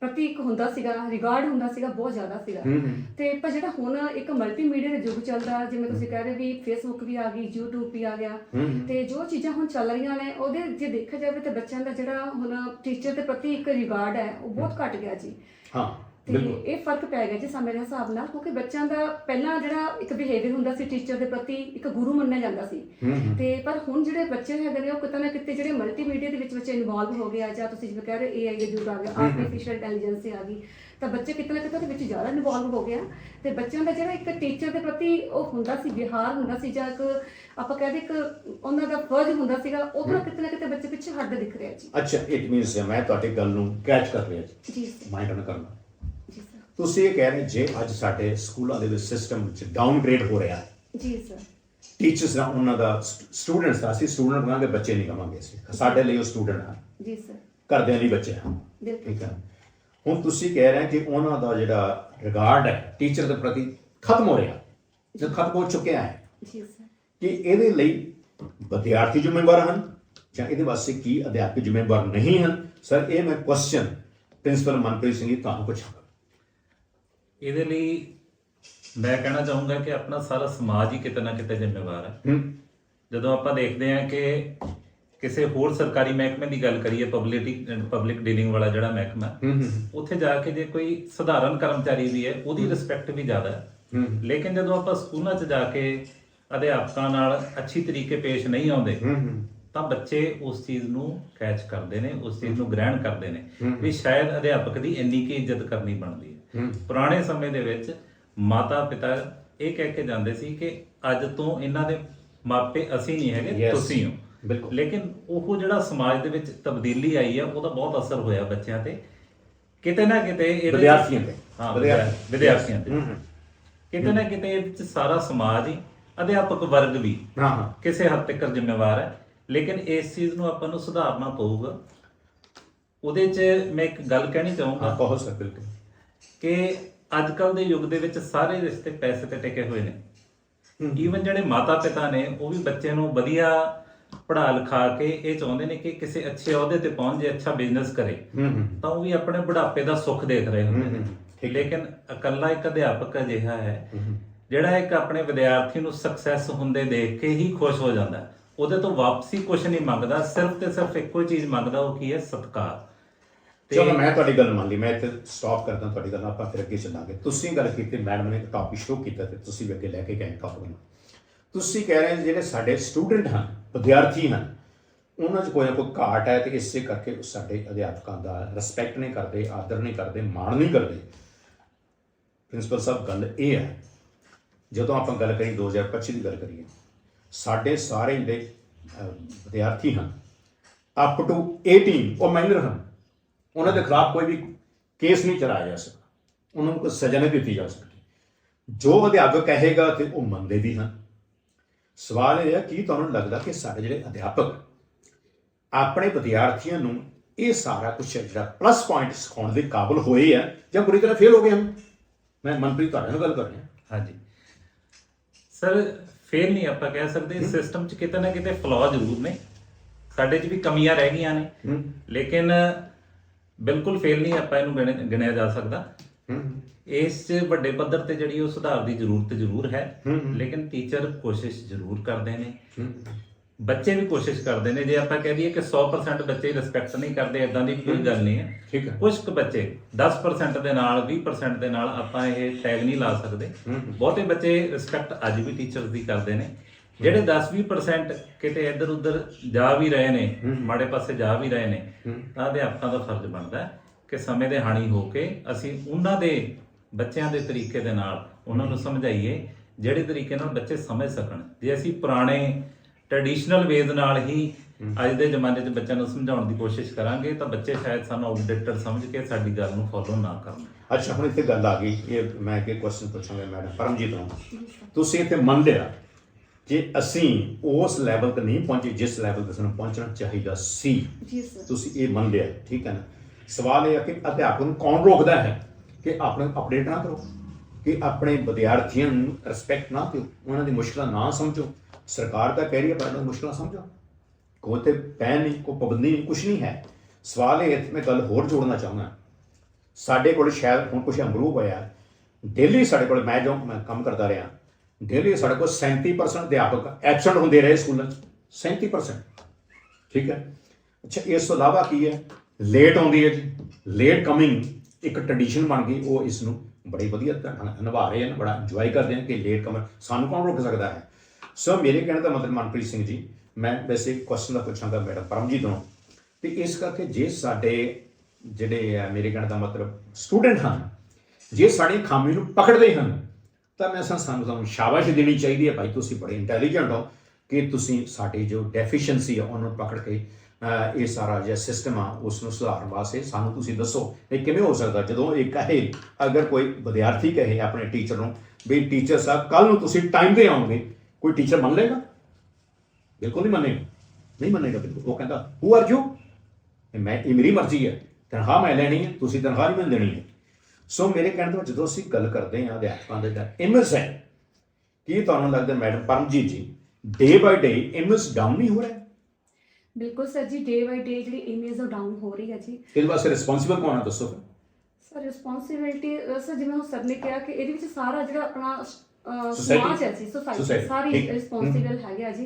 ਪ੍ਰਤੀ ਇੱਕ ਹੁੰਦਾ ਸੀਗਾ ਰਿਗਾਰਡ ਹੁੰਦਾ ਸੀਗਾ ਬਹੁਤ ਜ਼ਿਆਦਾ ਸੀਗਾ। ਹੂੰ ਹੂੰ। ਤੇ ਪਰ ਜਿਹੜਾ ਹੁਣ ਇੱਕ ਮਲਟੀਮੀਡੀਆ ਦਾ ਯੁੱਗ ਚੱਲਦਾ ਜਿਵੇਂ ਤੁਸੀਂ ਕਹਿ ਰਹੇ ਵੀ ਫੇਸਬੁੱਕ ਵੀ ਆ ਗਈ YouTube ਵੀ ਆ ਗਿਆ। ਹੂੰ ਤੇ ਜੋ ਚੀਜ਼ਾਂ ਹੁਣ ਚੱਲ ਰਹੀਆਂ ਨੇ ਉਹਦੇ ਜੇ ਦੇਖਿਆ ਜਾਵੇ ਤਾਂ ਬੱਚਿਆਂ ਦਾ ਜਿਹੜਾ ਹੁਣ ਟੀਚਰ ਦੇ ਪ੍ਰਤੀ ਇੱਕ ਰਿਗਾਰਡ ਹੈ ਉਹ ਬਹੁਤ ਘਟ ਗਿਆ ਜੀ। ਹਾਂ। ਤੇ ਬਿਲਕੁਲ। ਇਹ ਫ਼ਰਕ ਪੈ ਗਿਆ ਜੀ ਸਮੇਂ ਦੇ ਹਿਸਾਬ ਨਾਲ ਕਿਉਂਕਿ ਬੱਚਿਆਂ ਦਾ ਪਹਿਲਾਂ ਜਿਹੜਾ ਇੱਕ ਬਿਹੇਵੀਅਰ ਹੁੰਦਾ ਸੀ ਟੀਚਰ ਦੇ ਪ੍ਰਤੀ ਇੱਕ ਗੁਰੂ ਮੰਨਿਆ ਜਾਂਦਾ ਸੀ। ਹੂੰ ਹੂੰ। ਤੇ ਪਰ ਹੁਣ ਜਿਹੜੇ ਬੱਚੇ ਹੈਗੇ ਨੇ ਉਹ ਕਿਤੇ ਨਾ ਕਿਤੇ ਜਿਹੜੇ ਮਲਟੀਮੀਡੀਆ ਦੇ ਵਿੱਚ ਬੱਚੇ ਇਨਵੋਲਵ ਹੋ ਗਿਆ ਜਾਂ ਤੁਸੀਂ ਜਿਵੇਂ ਕਹਿ ਰਹੇ ਏਆਈ ਦਾ ਯੁੱਗ ਆ ਗਿਆ ਆਰਟੀਫੀਸ਼ੀਅਲ ਇੰਟੈਲੀਜੈਂਸ ਆ ਗਈ ਤਾਂ ਬੱਚੇ ਕਿਤੇ ਨਾ ਕਿਤੇ ਉਹਦੇ ਵਿੱਚ ਜ਼ਿਆਦਾ ਇਨਵੋਲਵ ਹੋ ਗਿਆ ਤੇ ਬੱਚਿਆਂ ਦਾ ਜਿਹੜਾ ਇੱਕ ਟੀਚਰ ਦੇ ਪ੍ਰਤੀ ਉਹ ਹੁੰਦਾ ਸੀ ਵਿਹਾਰ ਹੁੰਦਾ ਸੀ ਜਾਂ ਇੱਕ ਆਪਾਂ ਕਹਿੰਦੇ ਇੱਕ ਉਹਨਾਂ ਦਾ ਫਰਜ਼ ਹੁੰਦਾ ਸੀਗਾ ਉਹ ਤੋਂ ਕਿਤੇ ਨਾ ਕਿਤੇ ਬੱਚੇ ਪਿੱਛੇ ਹਟਦੇ ਦਿਖ ਰਿਹਾ ਜੀ। ਅੱਛਾ ਇਟ ਮੀਨਸ ਮੈਂ ਤੁਹਾਡੀ ਗੱਲ ਨੂੰ ਕੈਚ ਕਰ ਰਿਹਾ ਜੀ। ਜੀ ਮਾਈਂਡ ਨਾ ਕਰਨਾ। ਤੁਸੀਂ ਇਹ ਕਹਿ ਰਹੇ ਜੇ ਅੱਜ ਸਾਡੇ ਸਕੂਲਾਂ ਦੇ ਵਿੱਚ ਸਿਸਟਮ ਵਿੱਚ ਡਾਊਨਗ੍ਰੇਡ ਹੋ ਰਿਹਾ ਜੀ ਸਰ ਟੀਚਰਸ ਦਾ ਉਹਨਾਂ ਦਾ ਸਟੂਡੈਂਟਸ ਦਾ ਅਸੀਂ ਸਟੂਡੈਂਟ ਕਹਾਂਗੇ ਬੱਚੇ ਨਹੀਂ ਕਹਾਂਗੇ ਅਸੀਂ। ਸਾਡੇ ਲਈ ਉਹ ਸਟੂਡੈਂਟ ਆ। ਜੀ ਸਰ ਘਰਦਿਆਂ ਲਈ ਬੱਚੇ ਹਨ ਠੀਕ ਹੈ ਹੁਣ ਤੁਸੀਂ ਕਹਿ ਰਹੇ ਕਿ ਉਹਨਾਂ ਦਾ ਜਿਹੜਾ ਰਿਗਾਰਡ ਹੈ ਟੀਚਰ ਦੇ ਪ੍ਰਤੀ ਖਤਮ ਹੋ ਰਿਹਾ। ਜੋ ਖਤਮ ਹੋ ਚੁੱਕਿਆ ਹੈ ਜੀ ਸਰ ਕਿ ਇਹਦੇ ਲਈ ਵਿਦਿਆਰਥੀ ਜ਼ਿੰਮੇਵਾਰ ਹਨ ਜਾਂ ਇਹਦੇ ਵਾਸਤੇ ਕੀ ਅਧਿਆਪਕ ਜ਼ਿੰਮੇਵਾਰ ਨਹੀਂ ਹਨ? ਸਰ ਇਹ ਮੈਂ ਕੁਐਸਚਨ ਪ੍ਰਿੰਸੀਪਲ ਮਨਪ੍ਰੀਤ ਸਿੰਘ ਜੀ ਤੁਹਾਨੂੰ ਪੁੱਛਾਂਗਾ। ਇਹਦੇ ਲਈ ਮੈਂ ਕਹਿਣਾ ਚਾਹੂੰਗਾ ਕਿ ਆਪਣਾ ਸਾਰਾ ਸਮਾਜ ਹੀ ਕਿਤੇ ਨਾ ਕਿਤੇ ਜ਼ਿੰਮੇਵਾਰ ਹੈ। ਜਦੋਂ ਆਪਾਂ ਦੇਖਦੇ ਹਾਂ ਕਿ ਕਿਸੇ ਹੋਰ ਸਰਕਾਰੀ ਮਹਿਕਮੇ ਦੀ ਗੱਲ ਕਰੀਏ ਪਬਲਿਕ ਪਬਲਿਕ ਡੀਲਿੰਗ ਵਾਲਾ ਜਿਹੜਾ ਮਹਿਕਮਾ ਉੱਥੇ ਜਾ ਕੇ ਜੇ ਕੋਈ ਸਧਾਰਨ ਕਰਮਚਾਰੀ ਵੀ ਹੈ ਉਹਦੀ ਰਿਸਪੈਕਟ ਵੀ ਜ਼ਿਆਦਾ ਹੈ। ਲੇਕਿਨ ਜਦੋਂ ਆਪਾਂ ਸਕੂਲਾਂ 'ਚ ਜਾ ਕੇ ਅਧਿਆਪਕਾਂ ਨਾਲ ਅੱਛੀ ਤਰੀਕੇ ਪੇਸ਼ ਨਹੀਂ ਆਉਂਦੇ ਤਾਂ ਬੱਚੇ ਉਸ ਚੀਜ਼ ਨੂੰ ਕੈਚ ਕਰਦੇ ਨੇ ਉਸ ਚੀਜ਼ ਨੂੰ ਗ੍ਰਹਿਣ ਕਰਦੇ ਨੇ। ਵੀ ਸ਼ਾਇਦ ਅਧਿਆਪਕ ਦੀ ਇੰਨੀ ਕੀ ਇੱਜ਼ਤ ਕਰਨੀ ਬਣਦੀ ਹੂੰ। ਪੁਰਾਣੇ ਸਮੇਂ ਦੇ ਵਿੱਚ ਮਾਤਾ ਪਿਤਾ ਇਹ ਕਹਿ ਕੇ ਜਾਂਦੇ ਸੀ ਕਿ ਅੱਜ ਤੋਂ ਇਹਨਾਂ ਦੇ ਮਾਪੇ ਅਸੀਂ ਨਹੀਂ ਹੈਗੇ Yes. ਤੁਸੀਂ ਹੋ। ਬਿਲਕੁਲ। ਲੇਕਿਨ ਉਹ ਜਿਹੜਾ ਸਮਾਜ ਦੇ ਵਿੱਚ ਤਬਦੀਲੀ ਆਈ ਆ ਉਹਦਾ ਬਹੁਤ ਅਸਰ ਹੋਇਆ ਬੱਚਿਆਂ ਤੇ। ਕਿਤੇ ਨਾ ਕਿਤੇ ਇਹਦੇ- ਵਿਦਿਆਰਥੀਆਂ ਤੇ। ਹਾਂ ਵਿਦਿਆਰਥੀ। ਵਿਦਿਆ- ਵਿਦਿਆਰਥੀਆਂ ਤੇ। ਹੂੰ ਹੂੰ। ਕਿਤੇ ਨਾ ਕਿਤੇ ਇਹਦੇ ਵਿੱਚ ਸਾਰਾ ਸਮਾਜ ਹੀ ਅਧਿਆਪਕ ਵਰਗ ਵੀ ਹਾਂ ਹਾਂ। ਕਿਸੇ ਹੱਦ ਤੱਕ ਜ਼ਿੰਮੇਵਾਰ ਹੈ। ਲੇਕਿਨ ਇਸ ਚੀਜ਼ ਨੂੰ ਆਪਾਂ ਨੂੰ ਸੁਧਾਰਨਾ ਪਊਗਾ। ਉਹਦੇ 'ਚ ਮੈਂ ਇੱਕ ਗੱਲ ਕਹਿਣੀ ਚਾਹੂੰਗਾ। ਕਹੋ ਸਰ ਬਿਲਕੁਲ। ਕਿ ਅੱਜ ਕੱਲ ਦੇ ਯੁੱਗ ਦੇ ਵਿੱਚ ਸਾਰੇ ਰਿਸ਼ਤੇ ਪੈਸੇ ਤੇ ਟਿਕੇ ਹੋਏ ਨੇ। ਈਵਨ ਜਿਹੜੇ ਮਾਤਾ ਪਿਤਾ ਨੇ ਉਹ ਵੀ ਬੱਚੇ ਨੂੰ ਵਧੀਆ ਪੜ੍ਹਾ ਲਿਖਾ ਕੇ ਇਹ ਚਾਹੁੰਦੇ ਨੇ ਕਿ ਕਿਸੇ ਅੱਛੇ ਅਹੁਦੇ ਤੇ ਪਹੁੰਚ ਜੇ ਅੱਛਾ ਬਿਜ਼ਨਸ ਕਰੇ ਤਾਂ ਉਹ ਵੀ ਆਪਣੇ ਬੁਢਾਪੇ ਦਾ ਸੁੱਖ ਦੇਖ ਰਹੇ ਹੁੰਦੇ ਨੇ। ਲੇਕਿਨ ਇਕੱਲਾ ਇੱਕ ਅਧਿਆਪਕ ਅਜਿਹਾ ਹੈ। ਜਿਹੜਾ ਇੱਕ ਆਪਣੇ ਵਿਦਿਆਰਥੀ ਨੂੰ ਸਕਸੈਸ ਹੁੰਦੇ ਦੇਖ ਕੇ ਹੀ ਖੁਸ਼ ਹੋ ਜਾਂਦਾ। ਉਹਦੇ ਤੋਂ ਵਾਪਸੀ ਕੁਝ ਨਹੀਂ ਮੰਗਦਾ ਸਿਰਫ ਤੇ ਸਿਰਫ ਇੱਕੋ ਚੀਜ਼ ਮੰਗਦਾ ਉਹ ਕੀ ਹੈ ਸਤਿਕਾਰ ਚਲੋ, ਮੈਂ ਤੁਹਾਡੀ ਗੱਲ ਮੰਨ ਲਈ, ਮੈਂ ਇੱਥੇ ਸਟਾਪ ਕਰਦਾ ਤੁਹਾਡੀ ਗੱਲ ਆਪਾਂ ਫਿਰ ਅੱਗੇ ਚੱਲਾਂਗੇ। ਤੁਸੀਂ ਗੱਲ ਕੀਤੀ ਮੈਡਮ ਨੇ ਇੱਕ ਟਾਪਿਕ ਸ਼ੁਰੂ ਕੀਤਾ ਤੇ ਤੁਸੀਂ ਵੀ ਅੱਗੇ ਲੈ ਕੇ ਗਏ ਟਾਪਿਕ ਤੁਸੀਂ ਕਹਿ ਰਹੇ ਜਿਹੜੇ ਸਾਡੇ ਸਟੂਡੈਂਟ ਹਨ, ਵਿਦਿਆਰਥੀ ਹਨ, ਉਹਨਾਂ 'ਚ ਕੋਈ ਨਾ ਕੋਈ ਘਾਟ ਹੈ ਤੇ ਇਸੇ ਕਰਕੇ ਉਹ ਸਾਡੇ ਅਧਿਆਪਕਾਂ ਦਾ ਰਿਸਪੈਕਟ ਨਹੀਂ ਕਰਦੇ, ਆਦਰ ਨਹੀਂ ਕਰਦੇ, ਮਾਣ ਨਹੀਂ ਕਰਦੇ। ਪ੍ਰਿੰਸੀਪਲ ਸਾਹਿਬ, ਗੱਲ ਇਹ ਹੈ, ਜਦੋਂ ਆਪਾਂ ਗੱਲ ਕਰੀ 2025 ਦੀ ਗੱਲ ਕਰੀਏ, ਸਾਡੇ ਸਾਰੇ ਜਿਹੜੇ ਵਿਦਿਆਰਥੀ ਹਨ ਅਪ ਟੂ 18 ਉਹ ਮਾਈਨਰ ਹਨ। ਉਹਨਾਂ ਦੇ ਖਿਲਾਫ ਕੋਈ ਵੀ ਕੇਸ ਨਹੀਂ ਚਲਾਇਆ ਜਾ ਸਕਦਾ। ਉਹਨਾਂ ਨੂੰ ਕੋਈ ਸਜ਼ਾ ਨਹੀਂ ਦਿੱਤੀ ਜਾ ਸਕਦੀ। ਜੋ ਅਧਿਆਪਕ ਕਹੇਗਾ ਤੇ ਉਹ ਮੰਨਦੇ ਵੀ ਹਨ। ਸਵਾਲ ਇਹ ਹੈ ਕੀ ਤੁਹਾਨੂੰ ਲੱਗਦਾ ਕਿ ਸਾਡੇ ਜਿਹੜੇ ਅਧਿਆਪਕ ਆਪਣੇ ਵਿਦਿਆਰਥੀਆਂ ਨੂੰ ਇਹ ਸਾਰਾ ਕੁਝ ਜਿਹੜਾ ਪਲੱਸ ਪੁਆਇੰਟ ਸਿਖਾਉਣ ਦੇ ਕਾਬਿਲ ਹੋਏ ਆ ਜਾਂ ਪੂਰੀ ਤਰ੍ਹਾਂ ਫੇਲ ਹੋ ਗਏ ਹਨ? ਮੈਂ ਮਨਪ੍ਰੀਤ ਤੁਹਾਡੇ ਨਾਲ ਗੱਲ ਕਰ ਰਿਹਾ। ਹਾਂਜੀ। ਸਰ ਫੇਲ ਨਹੀਂ ਆਪਾਂ ਕਹਿ ਸਕਦੇ। ਸਿਸਟਮ 'ਚ ਕਿਤੇ ਨਾ ਕਿਤੇ ਫਲॉ ਜ਼ਰੂਰ ਨੇ। ਸਾਡੇ 'ਚ ਵੀ ਕਮੀਆਂ ਰਹਿ ਗਈਆਂ ਨੇ। ਲੇਕਿਨ ਬਿਲਕੁਲ ਫੇਲ ਨਹੀਂ ਆਪਾਂ ਇਹਨੂੰ ਗਿਣ- ਗਿਣਿਆ ਜਾ ਸਕਦਾ। ਹੂੰ। ਇਸ 'ਚ ਵੱਡੇ ਪੱਧਰ ਤੇ ਜਿਹੜੀ ਉਹ ਸੁਧਾਰ ਦੀ ਜ਼ਰੂਰਤ ਜ਼ਰੂਰ ਹੈ ਹੂੰ, ਹੂੰ। ਲੇਕਿਨ ਟੀਚਰ ਕੋਸ਼ਿਸ਼ ਜ਼ਰੂਰ ਕਰਦੇ ਨੇ। ਹੂੰ। ਬੱਚੇ ਵੀ ਕੋਸ਼ਿਸ਼ ਕਰਦੇ ਨੇ। ਜੇ ਆਪਾਂ ਕਹਿ ਦਈਏ ਕਿ 100% ਬੱਚੇ ਰਿਸਪੈਕਟ ਨਹੀਂ ਕਰਦੇ ਇਦਾਂ ਦੀ ਕੋਈ ਗੱਲ ਨਹੀਂ ਹੈ। ਠੀਕ ਹੈ। ਕੁਝ ਕੁ ਬੱਚੇ 10% ਦੇ ਨਾਲ 20% ਦੇ ਨਾਲ ਆਪਾਂ ਇਹ ਟੈਗ ਨਹੀਂ ਲਾ ਸਕਦੇ। ਹੂੰ, ਹੂੰ। ਬਹੁਤੇ ਬੱਚੇ ਰਿਸਪੈਕਟ ਅੱਜ ਵੀ ਟੀਚਰਸ ਦੀ ਕਰਦੇ ਨੇ। ਜਿਹੜੇ 10-20% ਕਿਤੇ ਇੱਧਰ ਉੱਧਰ ਜਾ ਵੀ ਰਹੇ ਨੇ। ਮਾੜੇ ਪਾਸੇ ਜਾ ਵੀ ਰਹੇ ਨੇ। ਤਾਂ ਅਧਿਆਪਕਾਂ ਦਾ ਫਰਜ਼ ਬਣਦਾ ਹੈ ਕਿ ਸਮੇਂ ਦੇ ਹਾਣੀ ਹੋ ਕੇ ਅਸੀਂ ਉਹਨਾਂ ਦੇ ਬੱਚਿਆਂ ਦੇ ਤਰੀਕੇ ਦੇ ਨਾਲ ਉਹਨਾਂ ਨੂੰ ਸਮਝਾਈਏ ਜਿਹੜੇ ਤਰੀਕੇ ਨਾਲ ਬੱਚੇ ਸਮਝ ਸਕਣ ਜੇ ਅਸੀਂ ਪੁਰਾਣੇ ਟ੍ਰੈਡੀਸ਼ਨਲ ਵੇਜ਼ ਨਾਲ ਹੀ ਅੱਜ ਦੇ ਜ਼ਮਾਨੇ 'ਚ ਬੱਚਿਆਂ ਨੂੰ ਸਮਝਾਉਣ ਦੀ ਕੋਸ਼ਿਸ਼ ਕਰਾਂਗੇ ਤਾਂ ਬੱਚੇ ਸ਼ਾਇਦ ਸਾਨੂੰ ਆਊਟਡੇਟਡ ਸਮਝ ਕੇ ਸਾਡੀ ਗੱਲ ਨੂੰ ਫੋਲੋ ਨਾ ਕਰਨ ਅੱਛਾ ਹੁਣ ਇੱਥੇ ਗੱਲ ਆ ਗਈ ਇਹ ਮੈਂ ਕਿ ਕੁਐਸਚਨ ਪੁੱਛਾਂਗਾ ਮੈਡਮ ਪਰਮਜੀਤ ਨੂੰ ਤੁਸੀਂ ਇੱਥੇ ਮੰਨ ਲਿਆ ਕਿ ਅਸੀਂ ਉਸ ਲੈਵਲ ਤੇ ਨਹੀਂ ਪਹੁੰਚੇ ਜਿਸ ਲੈਵਲ ਤੇ ਸਾਨੂੰ ਪਹੁੰਚਣਾ ਚਾਹੀਦਾ ਸੀ ਜੀ ਸਰ ਤੁਸੀਂ ਇਹ ਮੰਨ ਲਿਆ ਠੀਕ ਹੈ ਨਾ? ਸਵਾਲ ਇਹ ਹੈ ਕਿ ਅਧਿਆਪਕ ਨੂੰ ਕੌਣ ਰੋਕਦਾ ਹੈ? ਕਿ ਆਪਣੇ ਅਪਡੇਟ ਨਾ ਕਰੋ ਕਿ ਆਪਣੇ ਵਿਦਿਆਰਥੀਆਂ ਨੂੰ ਰਿਸਪੈਕਟ ਨਾ ਦਿਓ ਉਹਨਾਂ ਦੀ ਮੁਸ਼ਕਲਾਂ ਨਾ ਸਮਝੋ। ਸਰਕਾਰ ਤਾਂ ਕਹਿ ਰਹੀ ਹੈ ਪਰ ਉਹਨਾਂ ਦੀ ਮੁਸ਼ਕਲਾਂ ਸਮਝੋ। ਕੋਈ ਤੇ ਪੈਨ ਨਹੀਂ ਕੋਈ ਪਾਬੰਦੀ ਨਹੀਂ ਕੁਝ ਨਹੀਂ ਹੈ। ਸਵਾਲ ਇਹ ਹੈ ਕਿ ਮੈਂ ਗੱਲ ਹੋਰ ਜੋੜਨਾ ਚਾਹੁੰਦਾ। ਸਾਡੇ ਕੋਲ ਸ਼ਾਇਦ ਹੁਣ ਕੁਝ ਇੰਪਰੂਵ ਹੋਇਆ। ਡੇਲੀ ਸਾਡੇ ਕੋਲ ਮੈਂ ਜੋ ਮੈਂ ਕੰਮ ਕਰਦਾ ਰਿਹਾ। ਡੇਲੀ ਸਾਡੇ ਕੋਲ 37% ਅਧਿਆਪਕ ਐਬਸੈਂਟ ਹੁੰਦੇ ਰਹੇ ਸਕੂਲਾਂ 'ਚ। 37% ਠੀਕ ਹੈ? ਅੱਛਾ, ਇਸ ਤੋਂ ਇਲਾਵਾ ਕੀ ਹੈ? ਲੇਟ ਆਉਂਦੀ ਹੈ ਜੀ। ਲੇਟ ਕਮਿੰਗ ਇੱਕ ਟ੍ਰੈਡੀਸ਼ਨ ਬਣ ਗਈ। ਉਹ ਇਸ ਨੂੰ ਬੜੀ ਵਧੀਆ ਨਿਭਾ ਰਹੇ ਹਨ। ਬੜਾ ਇੰਜੋਏ ਕਰਦੇ ਹਨ ਕਿ ਲੇਟ ਕਮਰ ਸਾਨੂੰ ਕੌਣ ਰੋਕ ਸਕਦਾ ਹੈ? ਸੋ ਮੇਰੇ ਕਹਿਣ ਦਾ ਮਤਲਬ ਮਨਪ੍ਰੀਤ ਸਿੰਘ ਜੀ, ਮੈਂ ਵੈਸੇ ਕੁਐਸਚਨ ਦਾ ਪੁੱਛਾਂਗਾ ਮੈਡਮ ਪਰਮਜੀਤ ਤੋਂ ਤੇ ਇਸ ਕਰਕੇ ਜੇ ਸਾਡੇ ਜਿਹੜੇ ਆ, ਮੇਰੇ ਕਹਿਣ ਦਾ ਮਤਲਬ ਸਟੂਡੈਂਟ ਹਨ, ਜੇ ਸਾਡੀ ਖਾਮੀ ਨੂੰ ਪਕੜਦੇ ਹਨ ਤਾਂ ਮੈਂ ਸਾ- ਸਾਨੂੰ ਤੁਹਾਨੂੰ ਸ਼ਾਬਾਸ਼ ਦੇਣੀ ਚਾਹੀਦੀ ਹੈ। ਭਾਈ, ਤੁਸੀਂ ਬੜੇ ਇੰਟੈਲੀਜੈਂਟ ਹੋ ਕਿ ਤੁਸੀਂ ਸਾਡੇ ਜੋ ਡੈਫੀਸ਼ੀਐਂਸੀ ਆ, ਉਹਨੂੰ ਪਕੜ ਕੇ ਇਹ ਸਾਰਾ ਜਿਹੜਾ ਸਿਸਟਮ ਆ ਉਸ ਨੂੰ ਸੁਧਾਰਨ ਵਾਸਤੇ ਸਾਨੂੰ ਤੁਸੀਂ ਦੱਸੋ ਇਹ ਕਿਵੇਂ ਹੋ ਸਕਦਾ। ਜਦੋਂ ਇਹ ਕਹੇ, ਅਗਰ ਕੋਈ ਵਿਦਿਆਰਥੀ ਕਹੇ ਆਪਣੇ ਟੀਚਰ ਨੂੰ ਵੀ ਟੀਚਰ ਸਾਹਿਬ ਕੱਲ ਨੂੰ ਤੁਸੀਂ ਟਾਈਮ ਤੇ ਆਉਂਗੇ ਕੋਈ ਟੀਚਰ ਮੰਨ ਲਏਗਾ? ਬਿਲਕੁਲ ਨਹੀਂ ਮੰਨੇਗਾ। ਨਹੀਂ ਮੰਨੇਗਾ ਬਿਲਕੁਲ। ਉਹ ਕਹਿੰਦਾ ਹੂ ਆਰ ਯੂ ਮੈਂ, ਇਹ ਮੇਰੀ ਮਰਜ਼ੀ ਹੈ। ਤਨਖਾਹ ਮੈਂ ਲੈਣੀ ਹੈ, ਤੁਸੀਂ ਤਨਖਾਹ ਨਹੀਂ ਮੈਨੂੰ ਦੇਣੀ ਹੈ। ਸੋ ਮੇਰੇ ਕਹਿਣ ਤੋਂ ਜਦੋਂ ਅਸੀਂ ਗੱਲ ਕਰਦੇ ਹਾਂ ਅਧਿਆਪਕਾਂ ਦੇ ਦਾ ਇਮੇਜ ਹੈ ਕੀ ਤੁਹਾਨੂੰ ਲੱਗਦਾ ਮੈਡਮ ਪਰਮਜੀਤ ਜੀ ਡੇ ਬਾਈ ਡੇ ਇਮੇਜ ਡਾਊਨ ਨਹੀਂ ਹੋ ਰਿਹਾ? ਬਿਲਕੁਲ ਸਰ ਜੀ ਡੇ ਬਾਈ ਡੇ ਜਿਹੜੀ ਇਮੇਜ ਉਹ ਡਾਊਨ ਹੋ ਰਹੀ ਹੈ ਜੀ। ਇਹਦੇ ਵਾਸਤੇ ਰਿਸਪੌਂਸਿਬਲ ਕੌਣ ਹੈ ਦੱਸੋ ਫਿਰ? ਸਰ ਰਿਸਪੌਂਸਿਬਿਲਟੀ ਸਰ ਜਿਵੇਂ ਉਹ ਸਰ ਨੇ ਕਿਹਾ ਕਿ ਇਹਦੇ ਵਿੱਚ ਸਾਰਾ ਜਿਹੜਾ ਆਪਣਾ. ਸਮਾਜ ਹੈ ਜੀ ਸੋਸਾਇਟੀ ਸਾਰੀ। ਰਿਸਪੌਂਸਿਬਲ ਹੈਗੇ ਆ ਜੀ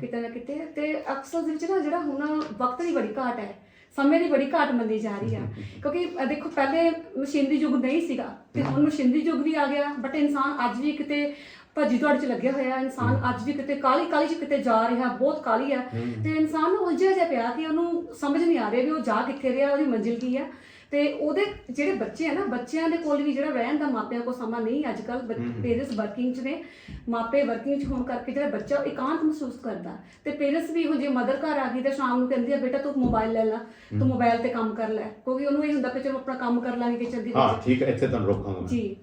ਕਿਤੇ ਨਾ ਕਿਤੇ। ਤੇ ਅਕਸਰ ਦੇ ਵਿੱਚ ਨਾ ਜਿਹੜਾ ਹੁਣ ਵਕਤ ਦੀ ਬੜੀ ਘਾਟ ਹੈ ਸਮੇਂ ਦੀ ਬੜੀ ਘਾਟ ਮੰਨੀ ਜਾ ਰਹੀ ਆ। *laughs* ਕਿਉਂਕਿ ਦੇਖੋ ਪਹਿਲੇ ਮਸ਼ੀਨਰੀ ਯੁੱਗ ਨਹੀਂ ਸੀਗਾ। ਤੇ ਹੁਣ ਮਸ਼ੀਨਰੀ ਯੁੱਗ ਵੀ ਆ ਗਿਆ ਬਟ ਇਨਸਾਨ ਅੱਜ ਵੀ ਕਿਤੇ ਭੱਜੀ ਦੌੜ ਚ ਲੱਗਿਆ ਹੋਇਆ ਇਨਸਾਨ ਅੱਜ ਵੀ ਕਿਤੇ ਕਾਲੀ ਕਾਲੀ ਚ ਕਿਤੇ ਜਾ ਰਿਹਾ ਬਹੁਤ ਕਾਲੀ ਆ। ਤੇ ਇਨਸਾਨ ਨੂੰ ਉਲਝਿਆ ਜਿਹਾ ਪਿਆ ਕਿ ਉਹਨੂੰ ਸਮਝ ਨਹੀਂ ਆ ਰਿਹਾ ਵੀ ਉਹ ਜਾ ਕਿੱਥੇ ਰਿਹਾ ਉਹਦੀ ਮੰਜ਼ਿਲ ਕੀ ਆ। ਤੇ ਉਹਦੇ ਜਿਹੜੇ ਬੱਚੇ ਆ ਨਾ ਬੱਚਿਆਂ ਦੇ ਕੋਲ ਵੀ ਜਿਹੜਾ ਰਹਿਣ ਦਾ ਮਾਪਿਆਂ ਕੋਲ ਸਮਾਂ ਨਹੀਂ ਅੱਜ ਕੱਲ ਪੇਰੈਂਟਸ ਵਰਕਿੰਗ 'ਚ ਨੇ ਮਾਪੇ ਵਰਕਿੰਗ 'ਚ ਹੋਣ ਕਰਕੇ ਜਿਹੜਾ ਬੱਚਾ ਇਕਾਂਤ ਮਹਿਸੂਸ ਕਰਦਾ। ਤੇ ਪੇਰੈਂਟਸ ਵੀ ਇਹੋ ਜੇ ਮਦਰ ਘਰ ਆ ਗਈ ਤਾਂ ਸ਼ਾਮ ਨੂੰ ਕਹਿੰਦੀ ਆ ਬੇਟਾ ਤੂੰ ਮੋਬਾਈਲ ਲੈ ਲੈ ਤੂੰ ਮੋਬਾਈਲ ਤੇ ਕੰਮ ਕਰ ਲੈ। ਕਿਉਂਕਿ ਉਹਨੂੰ ਇਹ ਹੁੰਦਾ ਕਿ ਚਲੋ ਆਪਣਾ ਕੰਮ ਕਰ ਲਾਂਗੇ ਕਿਚਨ ਦੀ ਹਾਂ ਠੀਕ ਹੈ ਇੱਥੇ ਤੁਹਾਨੂੰ ਰੋਕਾਂਗਾ। ਜੀ।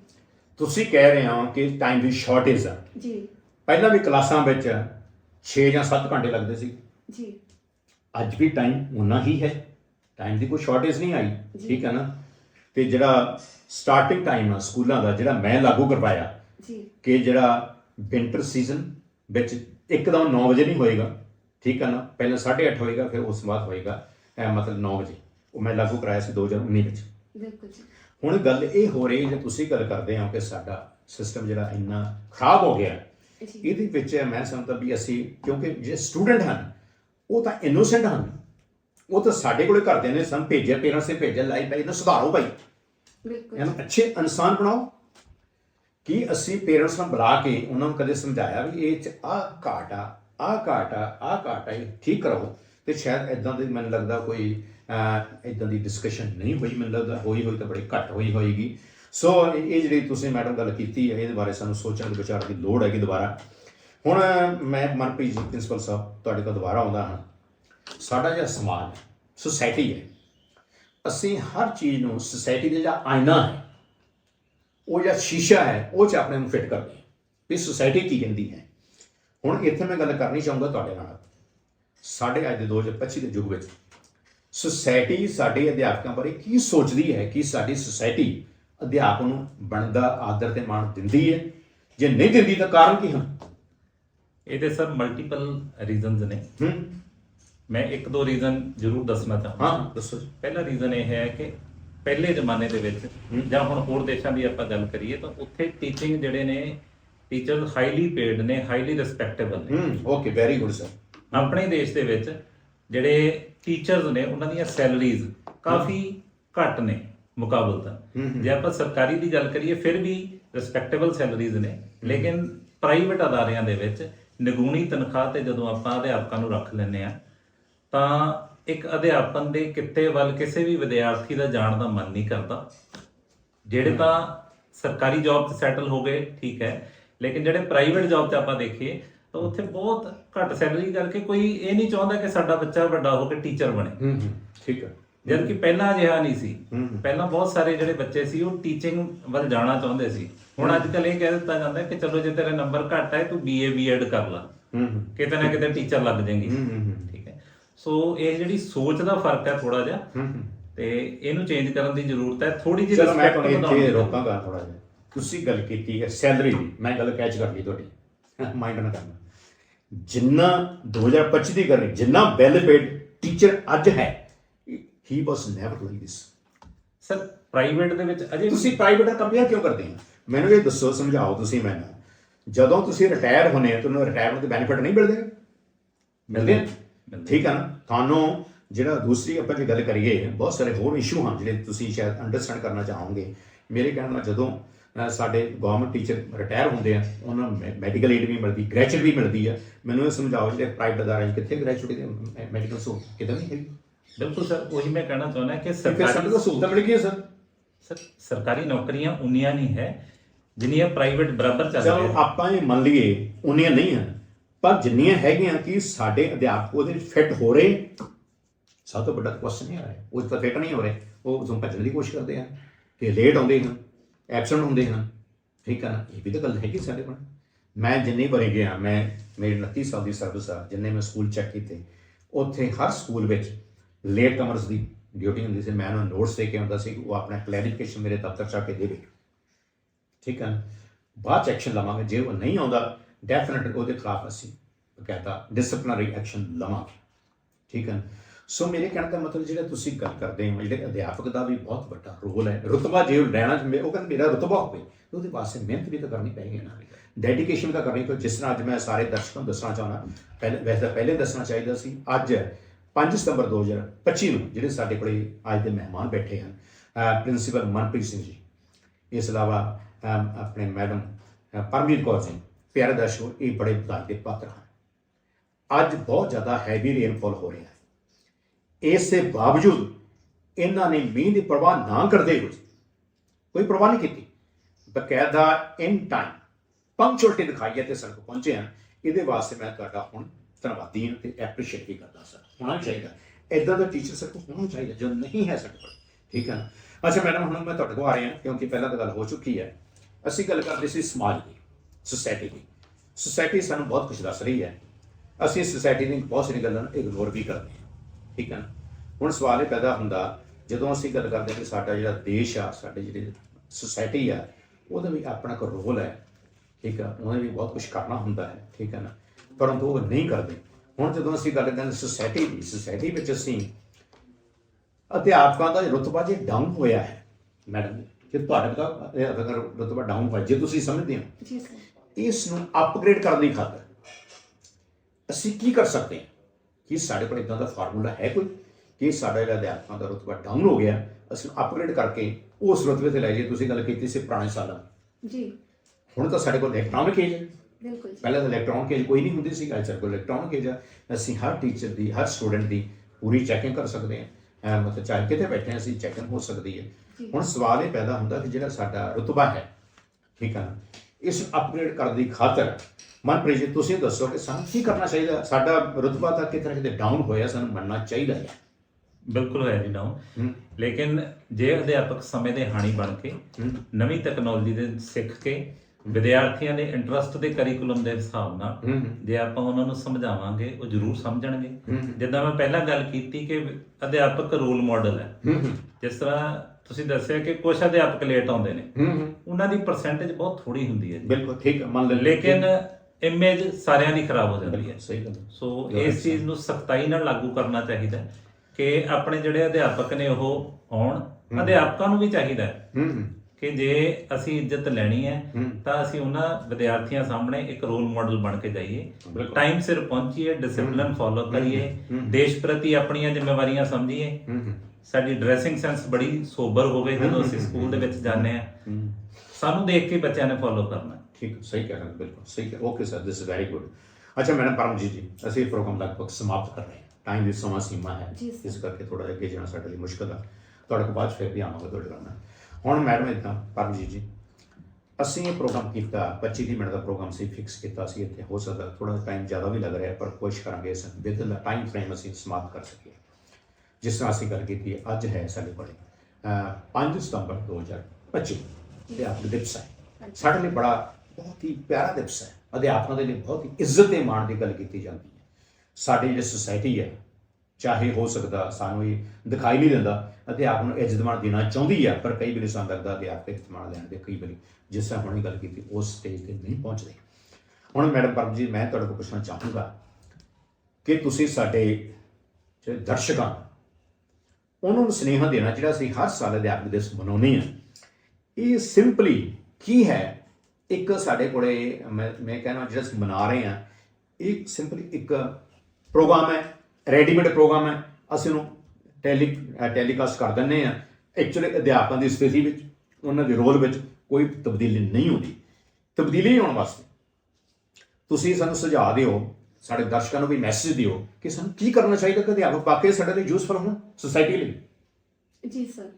ਤੁਸੀਂ ਕਹਿ ਰਹੇ ਹੋ ਕਿ ਟਾਈਮ ਦੀ ਸ਼ਾਰਟੇਜ ਆ। ਜੀ। ਪਹਿਲਾਂ ਵੀ ਕਲਾਸਾਂ ਵਿੱਚ 6 ਜਾਂ 7 ਘੰਟੇ ਲੱਗਦੇ ਸੀ। ਜੀ। ਅੱਜ ਵੀ ਟਾਈਮ ਉਨਾ ਹੀ ਹੈ। ਟਾਈਮ ਦੀ ਕੋਈ ਸ਼ਾਰਟੇਜ ਨਹੀਂ ਆਈ ਜੀ। ਠੀਕ ਹੈ ਨਾ? ਤੇ ਜਿਹੜਾ ਸਟਾਰਟਿੰਗ ਟਾਈਮ ਆ ਸਕੂਲਾਂ ਦਾ ਜਿਹੜਾ ਮੈਂ ਲਾਗੂ ਕਰਵਾਇਆ ਜੀ। ਕਿ ਜਿਹੜਾ ਵਿੰਟਰ ਸੀਜ਼ਨ ਵਿੱਚ ਇੱਕਦਮ 9 ਵਜੇ ਨਹੀਂ ਹੋਏਗਾ ਠੀਕ ਹੈ ਨਾ? ਪਹਿਲਾਂ 8:30 ਹੋਏਗਾ ਫਿਰ ਉਸ ਬਾਅਦ ਹੋਏਗਾ ਇਹ ਮਤਲਬ 9 ਵਜੇ। ਉਹ ਮੈਂ ਲਾਗੂ ਕਰਾਇਆ ਸੀ 2019 ਵਿੱਚ। ਬਿਲਕੁਲ ਜੀ। ਹੁਣ ਗੱਲ ਇਹ ਹੋ ਰਹੀ ਹੈ ਜੇ ਤੁਸੀਂ ਗੱਲ ਕਰਦੇ ਹੋ ਕਿ ਸਾਡਾ ਸਿਸਟਮ ਜਿਹੜਾ ਇੰਨਾ ਖਰਾਬ ਹੋ ਗਿਆ ਜੀ। ਇਹਦੇ ਵਿੱਚ ਮੈਂ ਸਮਝਦਾ ਵੀ ਅਸੀਂ ਕਿਉਂਕਿ ਜਿਹੜੇ ਸਟੂਡੈਂਟ ਹਨ ਉਹ ਤਾਂ ਇਨੋਸੈਂਟ ਹਨ। ਉਹ ਤਾਂ ਸਾਡੇ ਕੋਲੇ ਘਰਦਿਆਂ ਨੇ ਸਾਨੂੰ ਭੇਜਿਆ ਪੇਰੈਂਟਸ ਨੇ ਭੇਜਿਆ ਲਾਈ ਭਾਈ ਇਹਨੂੰ ਸੁਧਾਰੋ ਭਾਈ। ਬਿਲਕੁਲ। ਇਹਨੂੰ ਅੱਛੇ ਇਨਸਾਨ ਬਣਾਓ। ਕੀ ਅਸੀਂ ਪੇਰੈਂਟਸ ਨੂੰ ਬੁਲਾ ਕੇ ਉਹਨਾਂ ਨੂੰ ਕਦੇ ਸਮਝਾਇਆ ਵੀ ਇਹ ਚ ਆਹ ਘਾਟ ਆ ਆਹ ਘਾਟ ਆ ਆਹ ਘਾਟ ਆ ਇਹ ਠੀਕ ਕਰੋ। ਤੇ ਸ਼ਾਇਦ ਇਦਾਂ ਦੀ ਮੈਨੂੰ ਲੱਗਦਾ ਕੋਈ ਇਦਾਂ ਦੀ ਡਿਸਕਸ਼ਨ ਨਹੀਂ ਹੋਈ। ਮੈਨੂੰ ਲੱਗਦਾ ਹੋਈ ਹੋਈ ਤਾਂ ਬੜੀ ਘੱਟ ਹੋਈ ਹੋਏਗੀ। ਸੋ ਇਹ ਜਿਹੜੀ ਤੁਸੀਂ ਮੈਡਮ ਗੱਲ ਕੀਤੀ ਹੈ ਇਹਦੇ ਬਾਰੇ ਸਾਨੂੰ ਸੋਚਣ ਦੀ ਵਿਚਾਰ ਦੀ ਲੋੜ ਹੈਗੀ ਦੁਬਾਰਾ। ਹੁਣ ਮੈਂ ਮਨਪ੍ਰੀਤ ਜੀ ਪ੍ਰਿੰਸੀਪਲ ਸਾਹਿਬ ਤੁਹਾਡੇ ਕੋਲ ਦੁਬਾਰਾ ਆਉਂਦਾ ਹਾਂ। ਸਾਡਾ ਜਿਹੜਾ ਸਮਾਜ ਸੁਸਾਇਟੀ ਹੈ ਅਸੀਂ ਹਰ ਚੀਜ਼ ਨੂੰ ਸੁਸਾਇਟੀ ਦਾ ਜਿਹੜਾ ਆਇਨਾ ਹੈ ਉਹ ਜਿਹੜਾ ਸ਼ੀਸ਼ਾ ਹੈ ਉਹ ਚ ਆਪਣੇ ਨੂੰ ਫਿੱਟ ਕਰਦੇ ਹਾਂ। ਵੀ ਸੁਸਾਇਟੀ ਕੀ ਕਹਿੰਦੀ ਹੈ। ਹੁਣ ਇੱਥੇ ਮੈਂ ਗੱਲ ਕਰਨੀ ਚਾਹੂੰਗਾ ਤੁਹਾਡੇ ਨਾਲ। ਸਾਡੇ ਅੱਜ ਦੇ 2025 ਦੇ ਯੁੱਗ ਵਿੱਚ ਸੁਸਾਇਟੀ ਸਾਡੇ ਅਧਿਆਪਕਾਂ ਬਾਰੇ ਕੀ ਸੋਚਦੀ ਹੈ ਕਿ ਸਾਡੀ ਸੁਸਾਇਟੀ ਅਧਿਆਪਕ ਨੂੰ ਬਣਦਾ ਆਦਰ ਤੇ ਮਾਣ ਦਿੰਦੀ ਹੈ? ਜੇ ਨਹੀਂ ਦਿੰਦੀ ਤਾਂ ਕਾਰਨ ਕੀ ਹਨ? ਇਹਦੇ ਸਰ ਮਲਟੀਪਲ ਰੀਜ਼ਨਸ ਨੇ। ਹੂੰ। ਮੈਂ ਇੱਕ ਦੋ ਰੀਜ਼ਨ ਜ਼ਰੂਰ ਦੱਸਣਾ ਚਾਹੁੰਦਾ ਹਾਂ ਦੱਸੋ ਜੀ। ਪਹਿਲਾ ਰੀਜ਼ਨ ਇਹ ਹੈ ਕਿ ਪਹਿਲੇ ਜ਼ਮਾਨੇ ਦੇ ਵਿੱਚ ਜਾਂ ਹੁਣ ਹੋਰ ਦੇਸ਼ਾਂ ਦੀ ਆਪਾਂ ਗੱਲ ਕਰੀਏ ਤਾਂ ਉੱਥੇ ਟੀਚਿੰਗ ਜਿਹੜੇ ਨੇ ਟੀਚਰ ਹਾਈਲੀ ਪੇਡ ਨੇ ਹਾਈਲੀ ਰਿਸਪੈਕਟੇਬਲ ਨੇ। ਹੂੰ ਓਕੇ ਵੈਰੀ ਗੁੱਡ ਸਰ ਆਪਣੇ ਦੇਸ਼ ਦੇ ਵਿੱਚ ਜਿਹੜੇ ਟੀਚਰਸ ਨੇ ਉਹਨਾਂ ਦੀਆਂ ਸੈਲਰੀਜ਼ ਕਾਫੀ ਘੱਟ ਨੇ ਮੁਕਾਬਲਤਨ। ਜੇ ਆਪਾਂ ਸਰਕਾਰੀ ਦੀ ਗੱਲ ਕਰੀਏ ਫਿਰ ਵੀ ਰਿਸਪੈਕਟੇਬਲ ਸੈਲਰੀਜ਼ ਨੇ। ਲੇਕਿਨ ਪ੍ਰਾਈਵੇਟ ਅਦਾਰਿਆਂ ਦੇ ਵਿੱਚ ਨਿਗੂਣੀ ਤਨਖਾਹ ਤੇ ਜਦੋਂ ਆਪਾਂ ਅਧਿਆਪਕਾਂ ਨੂੰ ਰੱਖ ਲੈਂਦੇ ਆ ਤਾਂ ਇੱਕ ਅਧਿਆਪਨ ਦੇ ਕਿੱਤੇ ਵੱਲ ਕਿਸੇ ਵੀ ਵਿਦਿਆਰਥੀ ਦਾ ਜਾਣ ਦਾ ਮਨ ਨਹੀਂ ਕਰਦਾ। ਜਿਹੜੇ ਤਾਂ ਸਰਕਾਰੀ ਜੌਬ 'ਚ ਸੈਟਲ ਹੋ ਗਏ ਠੀਕ ਹੈ ਲੇਕਿਨ ਜਿਹੜੇ ਪ੍ਰਾਈਵੇਟ ਜੌਬ 'ਚ ਆਪਾਂ ਦੇਖੀਏ ਤਾਂ ਉੱਥੇ ਬਹੁਤ ਘੱਟ ਸੈਲਰੀ ਕਰਕੇ ਕੋਈ ਇਹ ਨਹੀਂ ਚਾਹੁੰਦਾ ਕਿ ਸਾਡਾ ਬੱਚਾ ਵੱਡਾ ਹੋ ਕੇ ਟੀਚਰ ਬਣੇ। ਹੂੰ ਹੂੰ ਠੀਕ ਹੈ। ਜਦ ਕਿ ਪਹਿਲਾਂ ਅਜਿਹਾ ਨਹੀਂ ਸੀ। ਪਹਿਲਾਂ ਬਹੁਤ ਸਾਰੇ ਜਿਹੜੇ ਬੱਚੇ ਸੀ ਉਹ ਟੀਚਿੰਗ ਵੱਲ ਜਾਣਾ ਚਾਹੁੰਦੇ ਸੀ। ਹੁਣ ਅੱਜ ਕੱਲ੍ਹ ਇਹ ਕਹਿ ਦਿੱਤਾ ਜਾਂਦਾ ਹੈ ਕਿ ਚਲੋ ਜੇ ਤੇਰੇ ਨੰਬਰ ਘੱਟ ਹੈ ਤੂੰ ਬੀਏ ਬੀਐਡ ਕਰ ਲਾ। ਕਿਤੇ ਨਾ ਕਿਤੇ ਟੀਚਰ ਲੱਗ ਜਾਏਗੀ। ਠੀਕ। ਸੋ ਇਹ ਜਿਹੜੀ ਸੋਚ ਦਾ ਫ਼ਰਕ ਹੈ ਥੋੜਾ ਜਿਹਾ ਹੂੰ ਹੂੰ। ਤੇ ਇਹਨੂੰ ਚੇਂਜ ਕਰਨ ਦੀ ਜ਼ਰੂਰਤ ਹੈ ਥੋੜੀ ਜਿਹੀ ਚਲੋ ਮੈਂ respect ਤੁਹਾਨੂੰ ਦੀ ਇੱਥੇ ਜ਼ਰੂਰਤ ਹੈ। ਰੋਕਾਂਗਾ ਥੋੜਾ ਜਿਹਾ। ਤੁਸੀਂ ਗੱਲ ਕੀਤੀ ਹੈ ਸੈਲਰੀ ਦੀ ਮੈਂ ਗੱਲ ਕੈਚ ਕਰ ਲਈ ਤੁਹਾਡੀ। ਮਾਈਂਡ ਨਾ ਕਰਨਾ। ਜਿੰਨਾ 2025 ਦੀ ਕਰਨੀ ਜਿੰਨਾ ਵੈਲ ਪੇਡ ਟੀਚਰ ਅੱਜ ਹੈ ਹੀ was never like this sir private ਦੇ ਵਿੱਚ ਅਜੇ ਤੁਸੀਂ ਪ੍ਰਾਈਵੇਟ ਕੰਪੇਅਰ ਕਿਉਂ ਕਰਦੇ ਹੋ? ਮੈਨੂੰ ਇਹ ਦੱਸੋ ਸਮਝਾਓ ਤੁਸੀਂ ਮੈਨੂੰ। ਜਦੋਂ ਤੁਸੀਂ ਰਿਟਾਇਰ ਹੋਨੇ ਹੋ ਤੁਹਾਨੂੰ ਰਿਟਾਇਰਮੈਂਟ ਦੇ ਬੈਨੀਫਿਟ ਨਹੀਂ ਮਿਲਦੇ? ਮਿਲਦੇ ਆ? ਠੀਕ ਹੈ ਨਾ। ਤੁਹਾਨੂੰ ਜਿਹੜਾ ਦੂਸਰੀ ਆਪਾਂ ਜੇ ਗੱਲ ਕਰੀਏ ਬਹੁਤ ਸਾਰੇ ਹੋਰ ਇਸ਼ੂ ਹਨ ਜਿਹੜੇ ਤੁਸੀਂ ਸ਼ਾਇਦ ਅੰਡਰਸਟੈਂਡ ਕਰਨਾ ਚਾਹੋਗੇ। ਮੇਰੇ ਕਹਿਣ ਨਾਲ ਜਦੋਂ ਸਾਡੇ ਗਵਰਨਮੈਂਟ ਟੀਚਰ ਰਿਟਾਇਰ ਹੁੰਦੇ ਆ ਉਹਨਾਂ ਨੂੰ ਮੈਡੀਕਲ ਏਡ ਵੀ ਮਿਲਦੀ ਗ੍ਰੈਜੂਏਟ ਵੀ ਮਿਲਦੀ ਆ। ਮੈਨੂੰ ਇਹ ਸਮਝਾਓ ਜਿਹੜੇ ਪ੍ਰਾਈਵੇਟ ਅਦਾਰੇ ਕਿੱਥੇ ਗ੍ਰੈਜੂਏਟ ਦੇ ਮੈਡੀਕਲ ਸਹੂਲਤ ਕਿਤੇ ਨਹੀਂ ਹੈਗੀ। ਬਿਲਕੁਲ ਸਰ ਉਹੀ ਮੈਂ ਕਹਿਣਾ ਚਾਹੁੰਦਾ ਕਿ ਫਿਰ ਸਾਡੇ ਸਰਕਾਰੀ ਕੋਲ ਸਹੂਲਤਾਂ ਮਿਲ ਗਈਆਂ ਸਰ। ਸਰ ਸਰਕਾਰੀ ਨੌਕਰੀਆਂ ਉਨੀਆਂ ਨਹੀਂ ਹੈ ਜਿੰਨੀਆਂ ਪ੍ਰਾਈਵੇਟ ਬਰਾਬਰ ਚੱਲ ਚਲੋ ਰਹੀਆਂ ਆਪਾਂ ਇਹ ਮੰਨ ਲਈਏ ਉਨੀਆਂ ਨਹੀਂ ਹਨ। ਪਰ ਜਿੰਨੀਆਂ ਹੈਗੀਆਂ ਕਿ ਸਾਡੇ ਅਧਿਆਪਕ ਉਹਦੇ ਫਿੱਟ ਹੋ ਰਹੇ ਸਭ ਤੋਂ ਵੱਡਾ ਕੁਐਸਚਨ ਇਹ ਆ ਰਿਹਾ, ਉਹ ਤਾਂ ਫਿੱਟ ਨਹੀਂ ਹੋ ਰਹੇ, ਉਹ ਉਦੋਂ ਭੱਜਣ ਦੀ ਕੋਸ਼ਿਸ਼ ਕਰਦੇ ਆ, ਕਿ ਲੇਟ ਆਉਂਦੇ ਹਨ ਐਬਸੈਂਟ ਹੁੰਦੇ ਹਨ, ਠੀਕ ਹੈ ਨਾ, ਇਹ ਵੀ ਤਾਂ ਗੱਲ ਹੈਗੀ ਸਾਡੇ ਕੋਲ ਮੈਂ ਜਿੰਨੇ ਵਾਰੀ ਗਿਆ, ਮੈਂ, ਮੇਰੀ 29 ਸਾਲ ਦੀ ਸਰਵਿਸ ਆ, ਜਿੰਨੇ ਮੈਂ ਸਕੂਲ ਚੈੱਕ ਕੀਤੇ, ਉੱਥੇ ਹਰ ਸਕੂਲ ਵਿੱਚ ਲੇਟ ਕਮਰਸ ਦੀ ਡਿਊਟੀ ਹੁੰਦੀ ਸੀ, ਮੈਂ ਉਹਨਾਂ ਨੋਟਸ ਦੇ ਕੇ ਆਉਂਦਾ ਸੀ, ਉਹ ਆਪਣਾ ਕਲੈਰੀਫਿਕੇਸ਼ਨ ਮੇਰੇ ਦਫ਼ਤਰ ਚ ਆ ਕੇ ਦੇਵੇ, ਠੀਕ ਹੈ ਨਾ? ਬਾਅਦ ਚ ਐਕਸ਼ਨ ਲਵਾਂਗੇ, ਜੇ ਉਹ ਨਹੀਂ ਆਉਂਦਾ ਡੈਫੀਨਿਟਲੀ ਉਹਦੇ ਖਿਲਾਫ ਅਸੀਂ ਬਕਾਇਦਾ ਡਿਸਪਲਿਨਰੀ ਐਕਸ਼ਨ ਲਵਾਂਗੇ। ਠੀਕ ਹੈ ਸੋ ਮੇਰੇ ਕਹਿਣ ਦਾ ਮਤਲਬ ਜਿਹੜਾ ਤੁਸੀਂ ਗੱਲ ਕਰਦੇ ਹੋ, ਜਿਹੜੇ ਅਧਿਆਪਕ ਦਾ ਵੀ ਬਹੁਤ ਵੱਡਾ ਰੋਲ ਹੈ, ਰੁਤਬਾ ਜੇ ਉਹ ਲੈਣਾ ਉਹ ਕਹਿੰਦੇ ਮੇਰਾ ਰੁਤਬਾ ਹੋਵੇ ਉਹਦੇ ਵਾਸਤੇ ਮਿਹਨਤ ਵੀ ਤਾਂ ਕਰਨੀ ਪੈਗੀ ਨਾ। ਡੈਡੀਕੇਸ਼ਨ ਤਾਂ ਕਰਨੀ ਪਈ ਜਿਸ ਤਰ੍ਹਾਂ ਅੱਜ ਮੈਂ ਸਾਰੇ ਦਰਸ਼ਕਾਂ ਨੂੰ ਦੱਸਣਾ ਚਾਹੁੰਦਾ, ਪਹਿਲੇ, ਵੈਸੇ ਤਾਂ ਪਹਿਲੇ ਦੱਸਣਾ ਚਾਹੀਦਾ ਸੀ, ਅੱਜ 5 ਸਤੰਬਰ 2025 ਨੂੰ ਜਿਹੜੇ ਸਾਡੇ ਕੋਲੇ ਅੱਜ ਦੇ ਮਹਿਮਾਨ ਬੈਠੇ ਹਨ ਪ੍ਰਿੰਸੀਪਲ ਮਨਪ੍ਰੀਤ ਸਿੰਘ ਜੀ। ਇਸ ਇਲਾਵਾ ਆਪਣੇ ਮੈਡਮ ਪਰਮਜੀਤ ਕੌਰ ਜੀ ਪਿਆਰੇ ਦਰਸ਼ਕੋ, ਇਹ ਬੜੇ ਵਧਾਈ ਦੇ ਪਾਤਰ ਹਨ। ਅੱਜ ਬਹੁਤ ਜ਼ਿਆਦਾ ਹੈਵੀ ਰੇਨਫਾਲ ਹੋ ਰਿਹਾ ਹੈ। ਇਸ ਦੇ ਬਾਵਜੂਦ ਇਹਨਾਂ ਨੇ ਮੀਂਹ ਦੀ ਪਰਵਾਹ ਨਾ ਕਰਦੇ ਹੋਏ ਕੋਈ ਪਰਵਾਹ ਨਹੀਂ ਕੀਤੀ। ਬਕਾਇਦਾ ਇਨ ਟਾਈਮ ਪੰਕਚੁਅਲਟੀ ਦਿਖਾਈ ਹੈ ਤੇ ਸੜਕ ਪਹੁੰਚੇ ਹਨ। ਇਹਦੇ ਵਾਸਤੇ ਮੈਂ ਤੁਹਾਡਾ ਹੁਣ ਧੰਨਵਾਦੀ ਹਾਂ ਤੇ ਐਪਰੀਸ਼ੀਏਟ ਵੀ ਕਰਦਾ ਸਰ, ਹੋਣਾ ਚਾਹੀਦਾ। ਇਦਾਂ ਦਾ ਟੀਚਰ ਸਰ ਹੋਣਾ ਚਾਹੀਦਾ, ਜੋ ਨਹੀਂ ਹੈ ਸਾਡੇ ਕੋਲ। ਠੀਕ ਹੈ ਨਾ? ਅੱਛਾ ਮੈਡਮ ਹੁਣ ਮੈਂ ਤੁਹਾਡੇ ਕੋਲ ਆ ਰਿਹਾ, ਕਿਉਂਕਿ ਪਹਿਲਾਂ ਤਾਂ ਗੱਲ ਹੋ ਚੁੱਕੀ ਹੈ। ਅਸੀਂ ਗੱਲ ਕਰਦੇ ਸੀ ਸਮਾਜ ਦੀ। ਸੋਸਾਇਟੀ ਦੀ। ਸੋਸਾਇਟੀ ਸਾਨੂੰ ਬਹੁਤ ਕੁਝ ਦੱਸ ਰਹੀ ਹੈ। ਅਸੀਂ ਸੋਸਾਇਟੀ ਦੀ ਬਹੁਤ ਸਾਰੀਆਂ ਗੱਲਾਂ ਨੂੰ ਇਗਨੋਰ ਵੀ ਕਰਦੇ ਹਾਂ। ਠੀਕ ਹੈ ਨਾ? ਹੁਣ ਸਵਾਲ ਇਹ ਪੈਦਾ ਹੁੰਦਾ, ਜਦੋਂ ਅਸੀਂ ਗੱਲ ਕਰਦੇ ਕਿ ਸਾਡਾ ਜਿਹੜਾ ਦੇਸ਼ ਆ, ਸਾਡੇ ਜਿਹੜੇ ਸੋਸਾਇਟੀ ਆ, ਉਹਦਾ ਵੀ ਆਪਣਾ ਇੱਕ ਰੋਲ ਹੈ। ਠੀਕ ਆ ਉਹਨੇ ਵੀ ਬਹੁਤ ਕੁਝ ਕਰਨਾ ਹੁੰਦਾ ਹੈ। ਠੀਕ ਹੈ ਨਾ? ਪਰੰਤੂ ਉਹ ਨਹੀਂ ਕਰਦੇ। ਹੁਣ ਜਦੋਂ ਅਸੀਂ ਗੱਲ ਕਰਦੇ ਹਾਂ ਸੋਸਾਇਟੀ ਦੀ ਸੋਸਾਇਟੀ ਵਿੱਚ ਅਸੀਂ ਅਧਿਆਪਕਾਂ ਦਾ ਰੁਤਬਾ ਜੇ ਡਾਊਨ ਹੋਇਆ ਹੈ ਮੈਡਮ ਕਿ ਤੁਹਾਡੇ ਦਾ ਅਗਰ ਰੁਤਬਾ ਡਾਊਨ ਹੋਇਆ, ਜੇ ਤੁਸੀਂ ਸਮਝਦੇ ਹੋ। ਜੀ, ਸਰ। ਇਸ ਨੂੰ ਅਪਗ੍ਰੇਡ ਕਰਨ ਦੀ ਖਾਤਰ ਅਸੀਂ ਕੀ ਕਰ ਸਕਦੇ ਹਾਂ? ਕੀ ਸਾਡੇ ਕੋਲ ਇਦਾਂ ਦਾ ਫਾਰਮੂਲਾ ਹੈ ਕੋਈ? ਕਿ ਸਾਡਾ ਜਿਹੜਾ ਅਧਿਆਪਕਾਂ ਦਾ ਰੁਤਬਾ ਡਾਊਨ ਹੋ ਗਿਆ? ਅਸੀਂ ਅਪਗ੍ਰੇਡ ਕਰਕੇ ਉਸ ਰੁਤਬੇ ਤੇ ਲੈ ਜਾਈਏ। ਤੁਸੀਂ ਗੱਲ ਕੀਤੀ ਸੀ ਪੁਰਾਣੇ ਸਾਲਾਂ ਜੀ। ਹੁਣ ਤਾਂ ਸਾਡੇ ਕੋਲ ਇਲੈਕਟ੍ਰੋਨਿਕ ਏਜ ਹੈ। ਬਿਲਕੁਲ ਪਹਿਲਾਂ ਤਾਂ ਇਲੈਕਟ੍ਰੋਨਿਕ ਏਜ ਕੋਈ ਨਹੀਂ ਹੁੰਦੀ ਸੀ ਅੱਜ ਸਾਡੇ ਕੋਲ ਇਲੈਕਟ੍ਰੋਨਿਕ ਏਜ ਹੈ ਅਸੀਂ ਹਰ ਟੀਚਰ ਦੀ ਹਰ ਸਟੂਡੈਂਟ ਦੀ ਪੂਰੀ ਚੈਕਿੰਗ ਕਰ ਸਕਦੇ ਹਾਂ। ਮਤਲਬ ਚਾਹੇ ਕਿਤੇ ਬੈਠੇ ਹਾਂ ਅਸੀਂ ਚੈਕਿੰਗ ਹੋ ਸਕਦੀ ਹੈ। ਹੁਣ ਸਵਾਲ ਇਹ ਪੈਦਾ ਹੁੰਦਾ ਕਿ ਜਿਹੜਾ ਸਾਡਾ ਰੁਤਬਾ ਹੈ ਠੀਕ ਹੈ ਇਸ ਅਪਗ੍ਰੇਡ ਕਰਨ ਦੀ ਖਾਤਰ। ਮਨਪ੍ਰੀਤ ਜੀ ਤੁਸੀਂ ਦੱਸੋ ਕਿ ਸਾਨੂੰ ਕੀ ਕਰਨਾ ਚਾਹੀਦਾ? ਸਾਡਾ ਰੁਤਬਾ ਤਾਂ ਕਿਤੇ ਨਾ ਕਿਤੇ ਡਾਊਨ ਹੋਇਆ ਸਾਨੂੰ ਮੰਨਣਾ ਚਾਹੀਦਾ ਹੈ। ਬਿਲਕੁਲ ਹੋਇਆ ਜੀ ਡਾਊਨ ਲੇਕਿਨ ਜੇ ਅਧਿਆਪਕ ਸਮੇਂ ਦੇ ਹਾਣੀ ਬਣ ਕੇ ਨਵੀਂ ਟੈਕਨੋਲੋਜੀ ਦੇ ਸਿੱਖ ਕੇ ਵਿਦਿਆਰਥੀਆਂ ਦੇ ਇੰਟਰਸਟ ਦੇ ਕਰਿਕੂਲਮ ਦੇ ਹਿਸਾਬ ਨਾਲ ਜੇ ਆਪਾਂ ਉਹਨਾਂ ਨੂੰ ਸਮਝਾਵਾਂਗੇ ਉਹ ਜ਼ਰੂਰ ਸਮਝਣਗੇ। ਜਿੱਦਾਂ ਮੈਂ ਪਹਿਲਾਂ ਗੱਲ ਕੀਤੀ ਕਿ ਅਧਿਆਪਕ ਰੋਲ ਮਾਡਲ ਹੂੰ। ਜਿਸ ਤਰ੍ਹਾਂ ਤੁਸੀਂ ਦੱਸਿਆ ਕਿ ਕੁਝ ਅਧਿਆਪਕ ਲੇਟ ਆਉਂਦੇ ਨੇ। ਹੂੰ ਹੂੰ। ਉਹਨਾਂ ਦੀ ਪਰਸੈਂਟੇਜ ਬਹੁਤ ਥੋੜੀ ਹੁੰਦੀ ਹੈ ਜੀ। ਬਿਲਕੁਲ ਠੀਕ ਹੈ ਮੰਨ ਲੈ ਲੇਕਿਨ ਇਮੇਜ ਸਾਰਿਆਂ ਦੀ ਖਰਾਬ ਹੋ ਜਾਂਦੀ ਹੈ। ਸਹੀ ਗੱਲ ਹੈ। ਸੋ ਜੋ ਇਸ ਚੀਜ਼ ਨੂੰ ਸਖਤਾਈ ਨਾਲ ਲਾਗੂ ਕਰਨਾ ਚਾਹੀਦਾ ਹੈ ਕਿ ਆਪਣੇ ਜਿਹੜੇ ਅਧਿਆਪਕ ਨੇ ਉਹ ਆਉਣ। ਅਧਿਆਪਕਾਂ ਨੂੰ ਵੀ ਚਾਹੀਦਾ ਹੈ ਹੂੰ ਹੂੰ। ਕਿ ਜੇ ਅਸੀਂ ਇੱਜ਼ਤ ਲੈਣੀ ਹੈ ਹੂੰ। ਤਾਂ ਅਸੀਂ ਉਹਨਾਂ ਵਿਦਿਆਰਥੀਆਂ ਸਾਹਮਣੇ ਇੱਕ ਰੋਲ ਮਾਡਲ ਬਣ ਕੇ ਜਾਈਏ। ਬਿਲਕੁਲ। ਟਾਈਮ ਸਿਰ ਪਹੁੰਚੀਏ ਡਿਸਪਲਿਨ ਫੋਲੋ ਕਰੀਏ। ਦੇਸ਼ ਪ੍ਰਤੀ ਆਪਣੀਆਂ ਜ਼ਿੰਮੇਵਾਰੀਆਂ ਸਮਝੀਏ। ਹੂੰ ਹੂੰ। ਸਾਡੀ ਡਰੈਸਿੰਗ ਸੈਂਸ ਬੜੀ ਸੋਬਰ ਹੋਵੇ ਜਦੋਂ ਅਸੀਂ। ਸਕੂਲ ਦੇ ਵਿੱਚ ਜਾਂਦੇ ਆ ਹੂੰ। ਸਾਨੂੰ ਦੇਖ ਕੇ ਬੱਚਿਆਂ ਨੇ ਫੋਲੋ ਕਰਨਾ। ਠੀਕ ਸਹੀ ਕਹਿ ਰਹੇ ਹੋ ਬਿਲਕੁਲ ਸਹੀ ਕਹਿ okay sir this is very good ਅੱਛਾ ਮੈਡਮ ਪਰਮਜੀਤ ਜੀ ਅਸੀਂ ਇਹ ਪ੍ਰੋਗਰਾਮ ਲਗਭਗ ਸਮਾਪਤ ਕਰ ਰਹੇ ਹਾਂ। ਟਾਈਮ ਦੀ ਸਮਾਂ ਸੀਮਾ ਹੈ। ਇਸ ਕਰਕੇ ਥੋੜਾ ਜਿਹਾ ਅੱਗੇ ਜਾਣਾ ਸਾਡੇ ਲਈ ਮੁਸ਼ਕਲ ਆ। ਤੁਹਾਡੇ ਕੋਲ ਬਾਅਦ ਫਿਰ ਵੀ ਆਵਾਂਗੇ ਤੁਹਾਡੇ ਨਾਲ। ਹੁਣ ਮੈਡਮ ਇਦਾਂ ਪਰਮਜੀਤ ਜੀ ਅਸੀਂ ਇਹ ਪ੍ਰੋਗਰਾਮ ਕੀਤਾ 25 30 ਮਿੰਟ ਦਾ ਪ੍ਰੋਗਰਾਮ ਸੀ ਫਿਕਸ ਕੀਤਾ ਸੀ ਇੱਥੇ। ਹੋ ਸਕਦਾ ਥੋੜਾ ਟਾਈਮ ਜ਼ਿਆਦਾ ਵੀ ਲੱਗ ਰਿਹਾ ਪਰ ਕੋਸ਼ਿਸ਼ ਕਰਾਂਗੇ ਇਸ ਵਿਦ ਦਾ ਟਾਈਮ ਫਰੇਮ ਅਸੀਂ ਸਮਾਪਤ ਕਰ ਸਕੀਏ। ਜਿਸ ਤਰ੍ਹਾਂ ਅਸੀਂ ਗੱਲ ਕੀਤੀ ਹੈ, ਅੱਜ ਹੈ ਸਾਡੇ ਕੋਲ ਅਹ, 5 ਸਤੰਬਰ 2025 ਤੇ ਆਪ ਦਿਵਸ ਹੈ। ਸਾਡੇ ਲਈ ਬੜਾ ਬਹੁਤ ਹੀ ਪਿਆਰਾ ਦਿਵਸ ਹੈ। ਅਧਿਆਪਕਾਂ ਦੇ ਲਈ ਬਹੁਤ ਹੀ ਇੱਜ਼ਤ ਤੇ ਮਾਣ ਦੀ ਗੱਲ ਕੀਤੀ ਜਾਂਦੀ ਹੈ। ਸਾਡੀ ਜਿਹੜੀ ਸੁਸਾਇਟੀ ਹੈ ਚਾਹੇ ਹੋ ਸਕਦਾ ਸਾਨੂੰ ਇਹ ਦਿਖਾਈ ਨਹੀਂ ਦਿੰਦਾ ਅਧਿਆਪਕ ਨੂੰ ਇੱਜ਼ਤ ਮਾਣ ਦੇਣਾ ਚਾਹੁੰਦੀ ਹੈ ਪਰ ਕਈ ਵਾਰੀ ਸਾਨੂੰ ਲੱਗਦਾ ਅਧਿਆਪਕ ਇੱਜ਼ਤ ਮਾਣ ਲੈਣ ਦੇ ਕਈ ਵਾਰੀ ਜਿਸ ਤਰ੍ਹਾਂ ਹੁਣੇ ਗੱਲ ਕੀਤੀ ਉਸ ਸਟੇਜ ਤੇ ਨਹੀਂ ਪਹੁੰਚਦੇ। ਹੁਣ ਮੈਡਮ ਪਰਮਜੀਤ ਮੈਂ ਤੁਹਾਡੇ ਕੋਲ ਪੁੱਛਣਾ ਚਾਹੂੰਗਾ ਕਿ ਤੁਸੀਂ ਸਾਡੇ ਜਿਹੜੇ ਦਰਸ਼ਕਾਂ ਉਹਨਾਂ ਨੂੰ ਸੁਨੇਹਾ ਦੇਣਾ ਜਿਹੜਾ ਅਸੀਂ ਹਰ ਸਾਲ ਅਧਿਆਪਕ ਦਿਵਸ ਮਨਾਉਂਦੇ ਹਾਂ। ਇਹ ਸਿੰਪਲੀ ਕੀ ਹੈ? ਇੱਕ ਸਾਡੇ ਕੋਲੇ ਮੈਂ ਮੈਂ ਕਹਿੰਦਾ ਜਿਹੜਾ ਅਸੀਂ ਮਨਾ ਰਹੇ ਹਾਂ, ਇਹ ਸਿੰਪਲੀ ਇੱਕ ਪ੍ਰੋਗਰਾਮ ਹੈ ਰੈਡੀਮੇਡ ਪ੍ਰੋਗਰਾਮ ਹੈ। ਅਸੀਂ ਉਹਨੂੰ ਟੈਲੀ ਟੈਲੀਕਾਸਟ ਕਰ ਦਿੰਦੇ ਆ ਐਕਚੁਅਲੀ ਅਧਿਆਪਕਾਂ ਦੀ ਸਥਿਤੀ ਵਿੱਚ, ਉਹਨਾਂ ਦੇ ਰੋਲ ਵਿੱਚ ਕੋਈ ਤਬਦੀਲੀ ਨਹੀਂ ਹੁੰਦੀ। ਤਬਦੀਲੀ ਆਉਣ ਵਾਸਤੇ ਤੁਸੀਂ ਸਾਨੂੰ ਸੁਝਾਅ ਦਿਓ ਸਾਡੇ ਦਰਸ਼ਕਾਂ ਨੂੰ ਵੀ ਮੈਸੇਜ ਦਿਓ ਕਿ ਸਾਨੂੰ ਕੀ ਕਰਨਾ ਚਾਹੀਦਾ ਕਿ ਅਧਿਆਪਕ ਵਾਕਈ ਸਾਡੇ ਲਈ ਯੂਸਫੁਲ ਹੋਣ ਸੋਸਾਇਟੀ ਲਈ? ਜੀ ਸਰ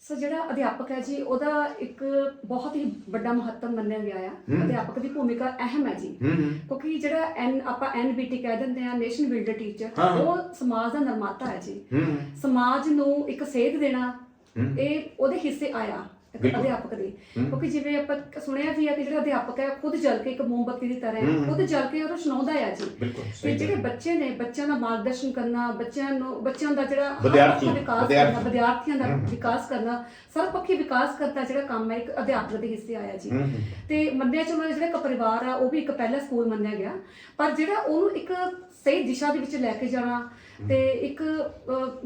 ਸਰ ਜਿਹੜਾ ਅਧਿਆਪਕ ਹੈ ਜੀ ਉਹਦਾ ਇੱਕ ਬਹੁਤ ਹੀ ਵੱਡਾ ਮਹੱਤਵ ਮੰਨਿਆ ਗਿਆ ਆ। ਅਧਿਆਪਕ ਦੀ ਭੂਮਿਕਾ ਅਹਿਮ ਹੈ ਜੀ। ਕਿਉਂਕਿ ਜਿਹੜਾ ਐਨ ਆਪਾਂ ਐਨਬੀਟੀ ਕਹਿ ਦਿੰਦੇ ਆ ਨੇਸ਼ਨ ਬਿਲਡਰ ਟੀਚਰ। ਉਹ ਸਮਾਜ ਦਾ ਨਿਰਮਾਤਾ ਹੈ ਜੀ। ਸਮਾਜ ਨੂੰ ਇੱਕ ਸੇਧ ਦੇਣਾ। ਇਹ ਉਹਦੇ ਹਿੱਸੇ ਆਇਆ। ਇੱਕ ਬਿਲਕੁਲ। ਅਧਿਆਪਕ ਦੇ। ਕਿਉਂਕਿ ਜਿਵੇਂ ਆਪਾਂ ਸੁਣਿਆ ਵੀ ਆ ਕਿ ਜਿਹੜਾ ਅਧਿਆਪਕ ਹੈ ਖੁਦ ਜਲ ਕੇ ਇੱਕ ਮੋਮਬੱਤੀ ਦੀ ਤਰ੍ਹਾਂ ਹੈ। ਖੁਦ ਜਲ ਕੇ ਉਹ ਰੋਸ਼ਨਾਉਂਦਾ ਹੈ ਜੀ ਬਿਲਕੁਲ ਤੇ ਸਹੀ ਜਿਹੜੇ ਗੱਲ। ਬੱਚੇ ਨੇ ਬੱਚਿਆਂ ਦਾ ਮਾਰਗਦਰਸ਼ਨ ਕਰਨਾ ਬੱਚਿਆਂ ਨੂੰ ਬੱਚਿਆਂ ਦਾ ਜਿਹੜਾ ਹਰ ਵਿਦਿਆਰਥੀ, ਪੱਖੋਂ ਵਿਕਾਸ ਵਿਦਿਆਰਥੀ। ਕਰਨਾ ਵਿਦਿਆਰਥੀਆਂ ਦਾ ਹਮ। ਵਿਕਾਸ ਕਰਨਾ ਸਰਵਪੱਖੀ ਵਿਕਾਸ ਕਰਦਾ ਜਿਹੜਾ ਕੰਮ ਹੈ ਇੱਕ ਅਧਿਆਪਕ ਦੇ ਹਿੱਸੇ ਆਇਆ ਜੀ ਤੇ ਮੰਨਿਆ ਚਲੋ ਜਿਹੜਾ ਇੱਕ ਪਰਿਵਾਰ ਆ ਉਹ ਵੀ ਇੱਕ ਪਹਿਲਾ ਸਕੂਲ ਮੰਨਿਆ ਗਿਆ ਪਰ ਜਿਹੜਾ ਉਹਨੂੰ ਇੱਕ ਸਹੀ ਦਿਸ਼ਾ ਦੇ ਵਿੱਚ ਲੈ ਕੇ ਜਾਣਾ ਤੇ ਇੱਕ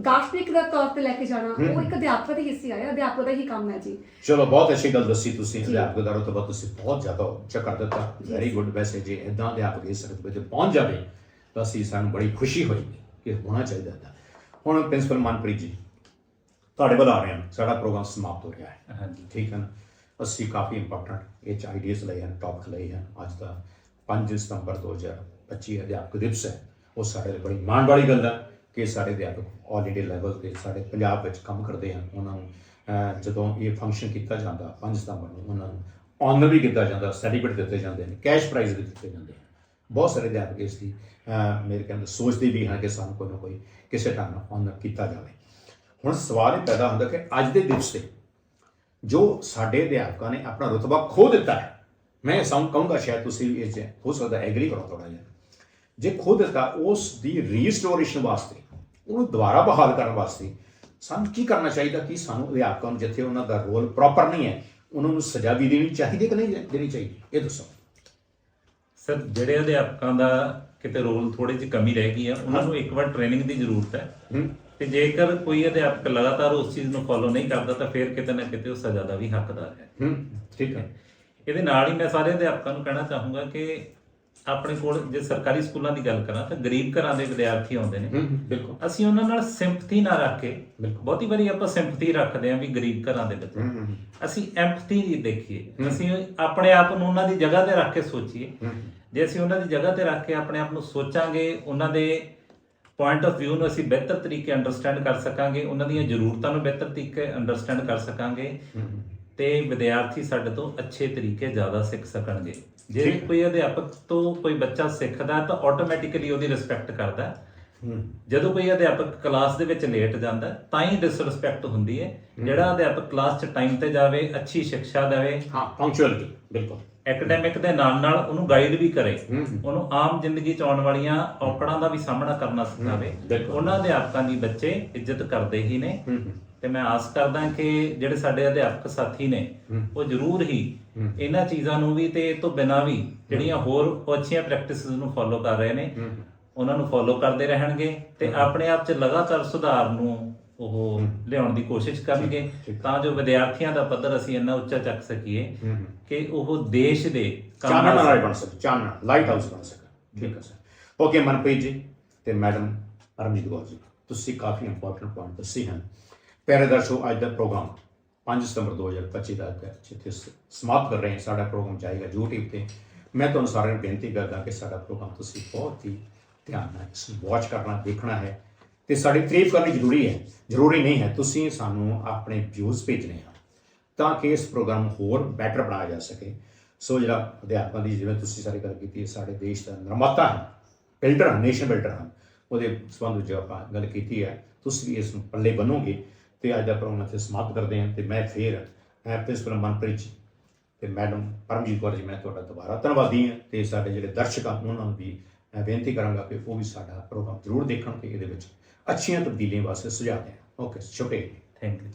ਦਾਰਸ਼ਨਿਕ ਦਾ ਤੌਰ ਤੇ ਲੈ ਕੇ ਜਾਣਾ ਉਹ। ਇੱਕ ਅਧਿਆਪਕ ਦੇ ਹਿੱਸੇ ਆਇਆ ਅਧਿਆਪਕ ਦਾ ਹੀ ਕੰਮ ਹੈ ਜੀ। ਚਲੋ ਬਹੁਤ ਅੱਛੀ ਗੱਲ ਦੱਸੀ ਤੁਸੀਂ। ਅਧਿਆਪਕ ਦਾ ਰਤਬਾ ਤੁਸੀਂ ਬਹੁਤ ਜ਼ਿਆਦਾ ਉੱਚਾ ਕਰ ਦਿੱਤਾ। ਵੈਰੀ ਗੁੱਡ ਵੈਸੇ ਜੇ ਇਦਾਂ ਅਧਿਆਪਕ ਇਸ ਰਤਬੇ ਤੇ ਪਹੁੰਚ ਜਾਵੇ ਤਾਂ ਅਸੀਂ ਸਾਨੂੰ ਬੜੀ ਖੁਸ਼ੀ ਹੋਏਗੀ ਕਿ ਹੋਣਾ ਚਾਹੀਦਾ ਤਾਂ ਹੁਣ ਪ੍ਰਿੰਸੀਪਲ ਮਨਪ੍ਰੀਤ ਜੀ ਤੁਹਾਡੇ ਵੱਲ ਆ ਰਹੇ ਹਾਂ ਸਾਡਾ ਪ੍ਰੋਗਰਾਮ ਸਮਾਪਤ ਹੋ ਰਿਹਾ ਹੈ। ਹਾਂਜੀ। ਠੀਕ ਹੈ ਨਾ? ਅਸੀਂ ਕਾਫੀ ਇੰਪੋਰਟੈਂਟ ਇਹ ਚ ਆਈਡੀਆਜ਼ ਲਏ ਹਨ ਟੌਪਿਕ ਲਏ ਹਨ। ਅੱਜ ਦਾ 5 ਸਤੰਬਰ 2025 ਅਧਿਆਪਕ ਦਿਵਸ ਹੈ। ਉਹ ਸਾਡੇ ਲਈ ਬੜੀ ਮਾਣ ਵਾਲੀ ਗੱਲ ਹੈ ਕਿ ਸਾਡੇ ਅਧਿਆਪਕ ਆਲ ਇੰਡੀਆ ਲੈਵਲ ਤੇ ਸਾਡੇ ਪੰਜਾਬ ਵਿੱਚ ਕੰਮ ਕਰਦੇ ਹਨ। ਉਹਨਾਂ ਨੂੰ ਜਦੋਂ ਇਹ ਫੰਕਸ਼ਨ ਕੀਤਾ ਜਾਂਦਾ 5 ਸਤੰਬਰ ਨੂੰ ਉਹਨਾਂ ਨੂੰ ਆਨਰ ਵੀ ਕੀਤਾ ਜਾਂਦਾ ਸਰਟੀਫਿਕੇਟ ਦਿੱਤੇ ਜਾਂਦੇ ਨੇ ਕੈਸ਼ ਪ੍ਰਾਈਜ਼ ਵੀ ਦਿੱਤੇ ਜਾਂਦੇ ਹਨ ਬਹੁਤ ਸਾਰੇ ਅਧਿਆਪਕ ਇਸ ਦੀ ਅਹ, ਮੇਰੇ ਕਹਿੰਦੇ ਸੋਚਦੇ ਵੀ ਹਨ ਕਿ ਸਾਨੂੰ ਕੋਈ ਨਾ ਕੋਈ ਕਿਸੇ ਢੰਗ ਨਾਲ ਆਨਰ ਕੀਤਾ ਜਾਵੇ। ਹੁਣ ਸਵਾਲ ਇਹ ਪੈਦਾ ਹੁੰਦਾ ਕਿ ਅੱਜ ਦੇ ਦਿਵਸ ਤੇ ਜੋ ਸਾਡੇ ਅਧਿਆਪਕਾਂ ਨੇ ਆਪਣਾ ਰੁਤਬਾ ਖੋ ਦਿੱਤਾ ਹੈ ਮੈਂ ਸਮ ਕਹੂੰਗਾ ਸ਼ਾਇਦ ਤੁਸੀਂ ਵੀ ਇਹ 'ਚ ਹੋ ਸਕਦਾ ਐਗਰੀ ਕਰੋ ਥੋੜਾ ਜਿਹਾ। ਜੇ ਖੋ ਦਿੱਤਾ ਉਸ ਦੀ ਰੀਸਟੋਰੇਸ਼ਨ ਵਾਸਤੇ ਉਹਨੂੰ ਦੁਬਾਰਾ ਬਹਾਲ ਕਰਨ ਵਾਸਤੇ ਸਾਨੂੰ ਕੀ ਕਰਨਾ ਚਾਹੀਦਾ ਕਿ ਸਾਨੂੰ ਅਧਿਆਪਕਾਂ ਨੂੰ ਜਿੱਥੇ ਉਹਨਾਂ ਦਾ ਰੋਲ ਪ੍ਰੋਪਰ ਨਹੀਂ ਹੈ ਉਹਨਾਂ ਨੂੰ ਸਜ਼ਾ ਵੀ ਦੇਣੀ ਚਾਹੀਦੀ ਕਿ ਨਹੀਂ ਦੇਣੀ ਚਾਹੀਦੀ ਇਹ ਦੱਸੋ। ਸਰ ਜਿਹੜੇ ਅਧਿਆਪਕਾਂ ਦਾ ਕਿਤੇ ਰੋਲ ਥੋੜੀ ਜਿਹੀ ਕਮੀ ਰਹਿ ਗਈ ਹੈ ਉਹਨਾਂ ਨੂੰ ਇੱਕ ਵਾਰ ਟ੍ਰੇਨਿੰਗ ਦੀ ਜ਼ਰੂਰਤ ਹੈ। ਤੇ ਜੇਕਰ ਕੋਈ ਅਧਿਆਪਕ ਲਗਾਤਾਰ ਉਸ ਚੀਜ਼ ਨੂੰ ਫੋਲੋ ਨਹੀਂ ਕਰਦਾ ਤਾਂ ਫਿਰ ਕਿਤੇ ਨਾ ਕਿਤੇ ਉਹ ਸਜ਼ਾ ਦਾ ਵੀ ਹੱਕਦਾਰ ਹੂੰ ਠੀਕ ਹੈ। ਇਹਦੇ ਨਾਲ ਹੀ ਮੈਂ ਸਾਰੇ ਅਧਿਆਪਕਾਂ ਨੂੰ ਕਹਿਣਾ ਚਾਹੂੰਗਾ ਕਿ ਆਪਣੇ ਕੋਲ ਜੇ ਸਰਕਾਰੀ ਸਕੂਲਾਂ ਦੀ ਗੱਲ ਕਰਾਂ ਤਾਂ ਗਰੀਬ ਘਰਾਂ ਦੇ ਵਿਦਿਆਰਥੀ ਆਉਂਦੇ ਨੇ। ਬਿਲਕੁਲ। ਅਸੀਂ ਉਹਨਾਂ ਨਾਲ ਸਿੰਪਥੀ ਨਾ ਰੱਖ ਕੇ ਬਿਲਕੁਲ। ਬਹੁਤੀ ਵਾਰੀ ਆਪਾਂ ਸਿੰਪਥੀ ਰੱਖਦੇ ਆਂ ਵੀ ਗਰੀਬ ਘਰਾਂ ਦੇ ਬੱਚੇ। ਅਸੀਂ ਐਮਪਥੀ ਨਹੀਂ ਦੇਖੀਏ। ਅਸੀਂ ਆਪਣੇ ਆਪ ਨੂੰ ਉਹਨਾਂ ਦੀ ਜਗ੍ਹਾ ਤੇ ਰੱਖ ਕੇ ਸੋਚੀਏ। ਜੇ ਅਸੀਂ ਉਹਨਾਂ ਦੀ ਜਗ੍ਹਾ ਤੇ ਰੱਖ ਕੇ ਆਪਣੇ ਆਪ ਨੂੰ ਸੋਚਾਂਗੇ ਉਹਨਾਂ ਦੇ ਪੁਆਇੰਟ ਆਫ View ਨੂੰ ਅਸੀਂ ਬਿਹਤਰ ਤਰੀਕੇ ਅੰਡਰਸਟੈਂਡ ਕਰ ਸਕਾਂਗੇ ਉਹਨਾਂ ਦੀਆਂ ਜ਼ਰੂਰਤਾਂ ਨੂੰ ਬਿਹਤਰ ਤਰੀਕੇ ਅੰਡਰਸਟੈਂਡ ਕਰ ਸਕਾਂਗੇ ਤੇ ਵਿਦਿਆਰਥੀ ਸਾਡੇ ਤੋਂ ਅੱਛੇ ਤਰੀਕੇ ਜ਼ਿਆਦਾ ਸਿੱਖ ਸਕਣਗੇ। ਜੇ ਠੀਕ। ਕੋਈ ਅਧਿਆਪਕ ਤੋਂ ਕੋਈ ਬੱਚਾ ਸਿੱਖਦਾ ਤਾਂ ਆਟੋਮੈਟਿਕਲੀ ਉਹਦੀ ਰਿਸਪੈਕਟ ਕਰਦਾ ਹੈ। ਹੂੰ। ਜਦੋਂ ਕੋਈ ਅਧਿਆਪਕ ਕਲਾਸ ਦੇ ਵਿੱਚ ਲੇਟ ਜਾਂਦਾ ਹੈ, ਤਾਂ ਹੀ ਡਿਸਰਿਸਪੈਕਟ ਹੁੰਦੀ ਹੈ। ਜਿਹੜਾ ਅਧਿਆਪਕ ਕਲਾਸ 'ਚ ਟਾਈਮ ਤੇ ਜਾਵੇ ਅੱਛੀ ਸਿੱਖਿਆ ਦੇਵੇ ਹਾਂ ਪੰਕਚੁਅਲਿਟੀ ਬਿਲਕੁਲ। ਐਕੈਡੈਮਿਕ ਦੇ ਨਾਲ ਨਾਲ ਉਹਨੂੰ ਗਾਈਡ ਵੀ ਕਰੇ ਹੂੰ। ਹੂੰ, ਉਹਨੂੰ ਆਮ ਜ਼ਿੰਦਗੀ 'ਚ ਆਉਣ ਵਾਲੀਆਂ ਔਕੜਾਂ ਦਾ ਵੀ ਸਾਹਮਣਾ ਕਰਨਾ ਸਿਖਾਵੇ ਬਿਲਕੁਲ। ਉਹਨਾਂ ਅਧਿਆਪਕਾਂ ਦੀ ਬੱਚੇ ਇੱਜ਼ਤ ਕਰਦੇ ਹੀ ਨੇ। ਹੂੰ ਹੂੰ, ਤੇ ਮੈਂ ਆਸ ਕਰਦਾ ਕਿ ਜਿਹੜੇ ਸਾਡੇ ਅਧਿਆਪਕ ਸਾਥੀ ਨੇ। ਉਹ ਜ਼ਰੂਰ ਹੀ। ਇਹਨਾਂ ਚੀਜ਼ਾਂ ਨੂੰ ਵੀ ਤੇ ਇਹ ਤੋਂ ਬਿਨਾਂ ਵੀ ਜਿਹੜੀਆਂ ਹੋਰ ਅੱਛੀਆਂ ਪ੍ਰੈਕਟਿਸਿਸ ਨੂੰ ਫੋਲੋ ਕਰ ਰਹੇ ਨੇ ਉਹਨਾਂ ਨੂੰ ਫੋਲੋ ਕਰਦੇ ਰਹਿਣਗੇ ਤੇ ਆਪਣੇ ਆਪ 'ਚ ਲਗਾਤਾਰ ਸੁਧਾਰ ਨੂੰ ਉਹ ਲਿਆਉਣ ਦੀ ਕੋਸ਼ਿਸ਼ ਕਰਨਗੇ। ਤਾਂ ਜੋ ਵਿਦਿਆਰਥੀਆਂ ਦਾ ਪੱਧਰ ਅਸੀਂ ਇੰਨਾ ਉੱਚਾ ਚੱਕ ਸਕੀਏ ਕਿ ਉਹ ਦੇਸ਼ ਦੇ ਚਾਨਣ ਨਾਲ ਬਣ ਸਕੇ ਚਾਨਣ ਲਾਈਟ ਹਾਊਸ ਬਣ ਸਕੇ। ਠੀਕ। ਹੈ ਸਰ। ਓਕੇ ਮਨਪ੍ਰੀਤ ਜੀ ਤੇ ਮੈਡਮ ਪਰਮਜੀਤ ਕੌਰ ਜੀ ਤੁਸੀਂ ਕਾਫੀ ਇੰਪੋਰਟੈਂਟ ਪੁਆਇੰਟ ਦੱਸੇ ਹਨ। ਪਿਆਰੇ ਦਰਸ਼ਕੋ ਅੱਜ ਦਾ ਪ੍ਰੋਗਰਾਮ 5 ਸਤੰਬਰ 2025 ਦਾ ਹੈ ਜਿੱਥੇ ਸਮਾਪਤ ਕਰ ਰਹੇ ਹਾਂ, ਸਾਡਾ ਪ੍ਰੋਗਰਾਮ ਜਾਏਗਾ YouTube ਤੇ। ਮੈਂ ਤੁਹਾਨੂੰ ਸਾਰਿਆਂ ਨੂੰ ਬੇਨਤੀ ਕਰਦਾ ਕਿ ਸਾਡਾ ਪ੍ਰੋਗਰਾਮ ਤੁਸੀਂ ਬਹੁਤ ਹੀ ਧਿਆਨ ਨਾਲ ਇਸ ਨੂੰ ਵਾਚ ਕਰਨਾ, ਦੇਖਣਾ ਹੈ। ਤੇ ਸਾਡੀ ਤਾਰੀਫ ਕਰਨੀ ਜ਼ਰੂਰੀ ਹੈ, ਜ਼ਰੂਰੀ ਨਹੀਂ ਹੈ, ਤੁਸੀਂ ਸਾਨੂੰ ਆਪਣੇ ਵਿਊਜ਼ ਭੇਜਣੇ ਹਨ ਤਾਂ ਕਿ ਇਸ ਪ੍ਰੋਗਰਾਮ ਹੋਰ ਬੈਟਰ ਬਣਾਇਆ ਜਾ ਸਕੇ। ਸੋ ਜਿਹੜਾ ਅਧਿਆਪਕਾਂ ਦੀ, ਜਿਵੇਂ ਤੁਸੀਂ ਸਾਰੀ ਗੱਲ ਕੀਤੀ ਹੈ, ਸਾਡੇ ਦੇਸ਼ ਦਾ ਨਿਰਮਾਤਾ ਹੈ ਬਿਲਡਰ ਹਨ ਨੇਸ਼ਨ ਬਿਲਡਰ ਹਨ ਉਹਦੇ ਸੰਬੰਧ ਵਿੱਚ ਆਪਾਂ ਗੱਲ ਕੀਤੀ ਹੈ, ਤੁਸੀਂ ਵੀ ਇਸ ਨੂੰ ਪੱਲੇ ਬੰਨੋਗੇ। ਤੇ ਅੱਜ ਦਾ ਪ੍ਰੋਗਰਾਮ ਇੱਥੇ ਸਮਾਪਤ ਕਰਦੇ ਹਾਂ ਤੇ ਮੈਂ ਫੇਰ ਪ੍ਰਿੰਸੀਪਲ ਮਨਪ੍ਰੀਤ ਜੀ ਤੇ ਮੈਡਮ ਪਰਮਜੀਤ ਕੌਰ ਜੀ, ਮੈਂ ਤੁਹਾਡਾ ਦੁਬਾਰਾ ਧੰਨਵਾਦੀ ਹਾਂ ਤੇ ਸਾਡੇ ਜਿਹੜੇ ਦਰਸ਼ਕ ਆ, ਉਹਨਾਂ ਨੂੰ ਵੀ ਮੈਂ ਬੇਨਤੀ ਕਰਾਂਗਾ ਕਿ ਉਹ ਵੀ ਸਾਡਾ ਪ੍ਰੋਗਰਾਮ ਜ਼ਰੂਰ ਦੇਖਣ ਤੇ ਇਹਦੇ ਵਿੱਚ ਅੱਛੀਆਂ ਤਬਦੀਲੀਆਂ ਵਾਸਤੇ ਸੁਝਾਅ ਦੇਣ। ਓਕੇ ਸ਼ੁਕਰੀਆ ਥੈਂਕ ਯੂ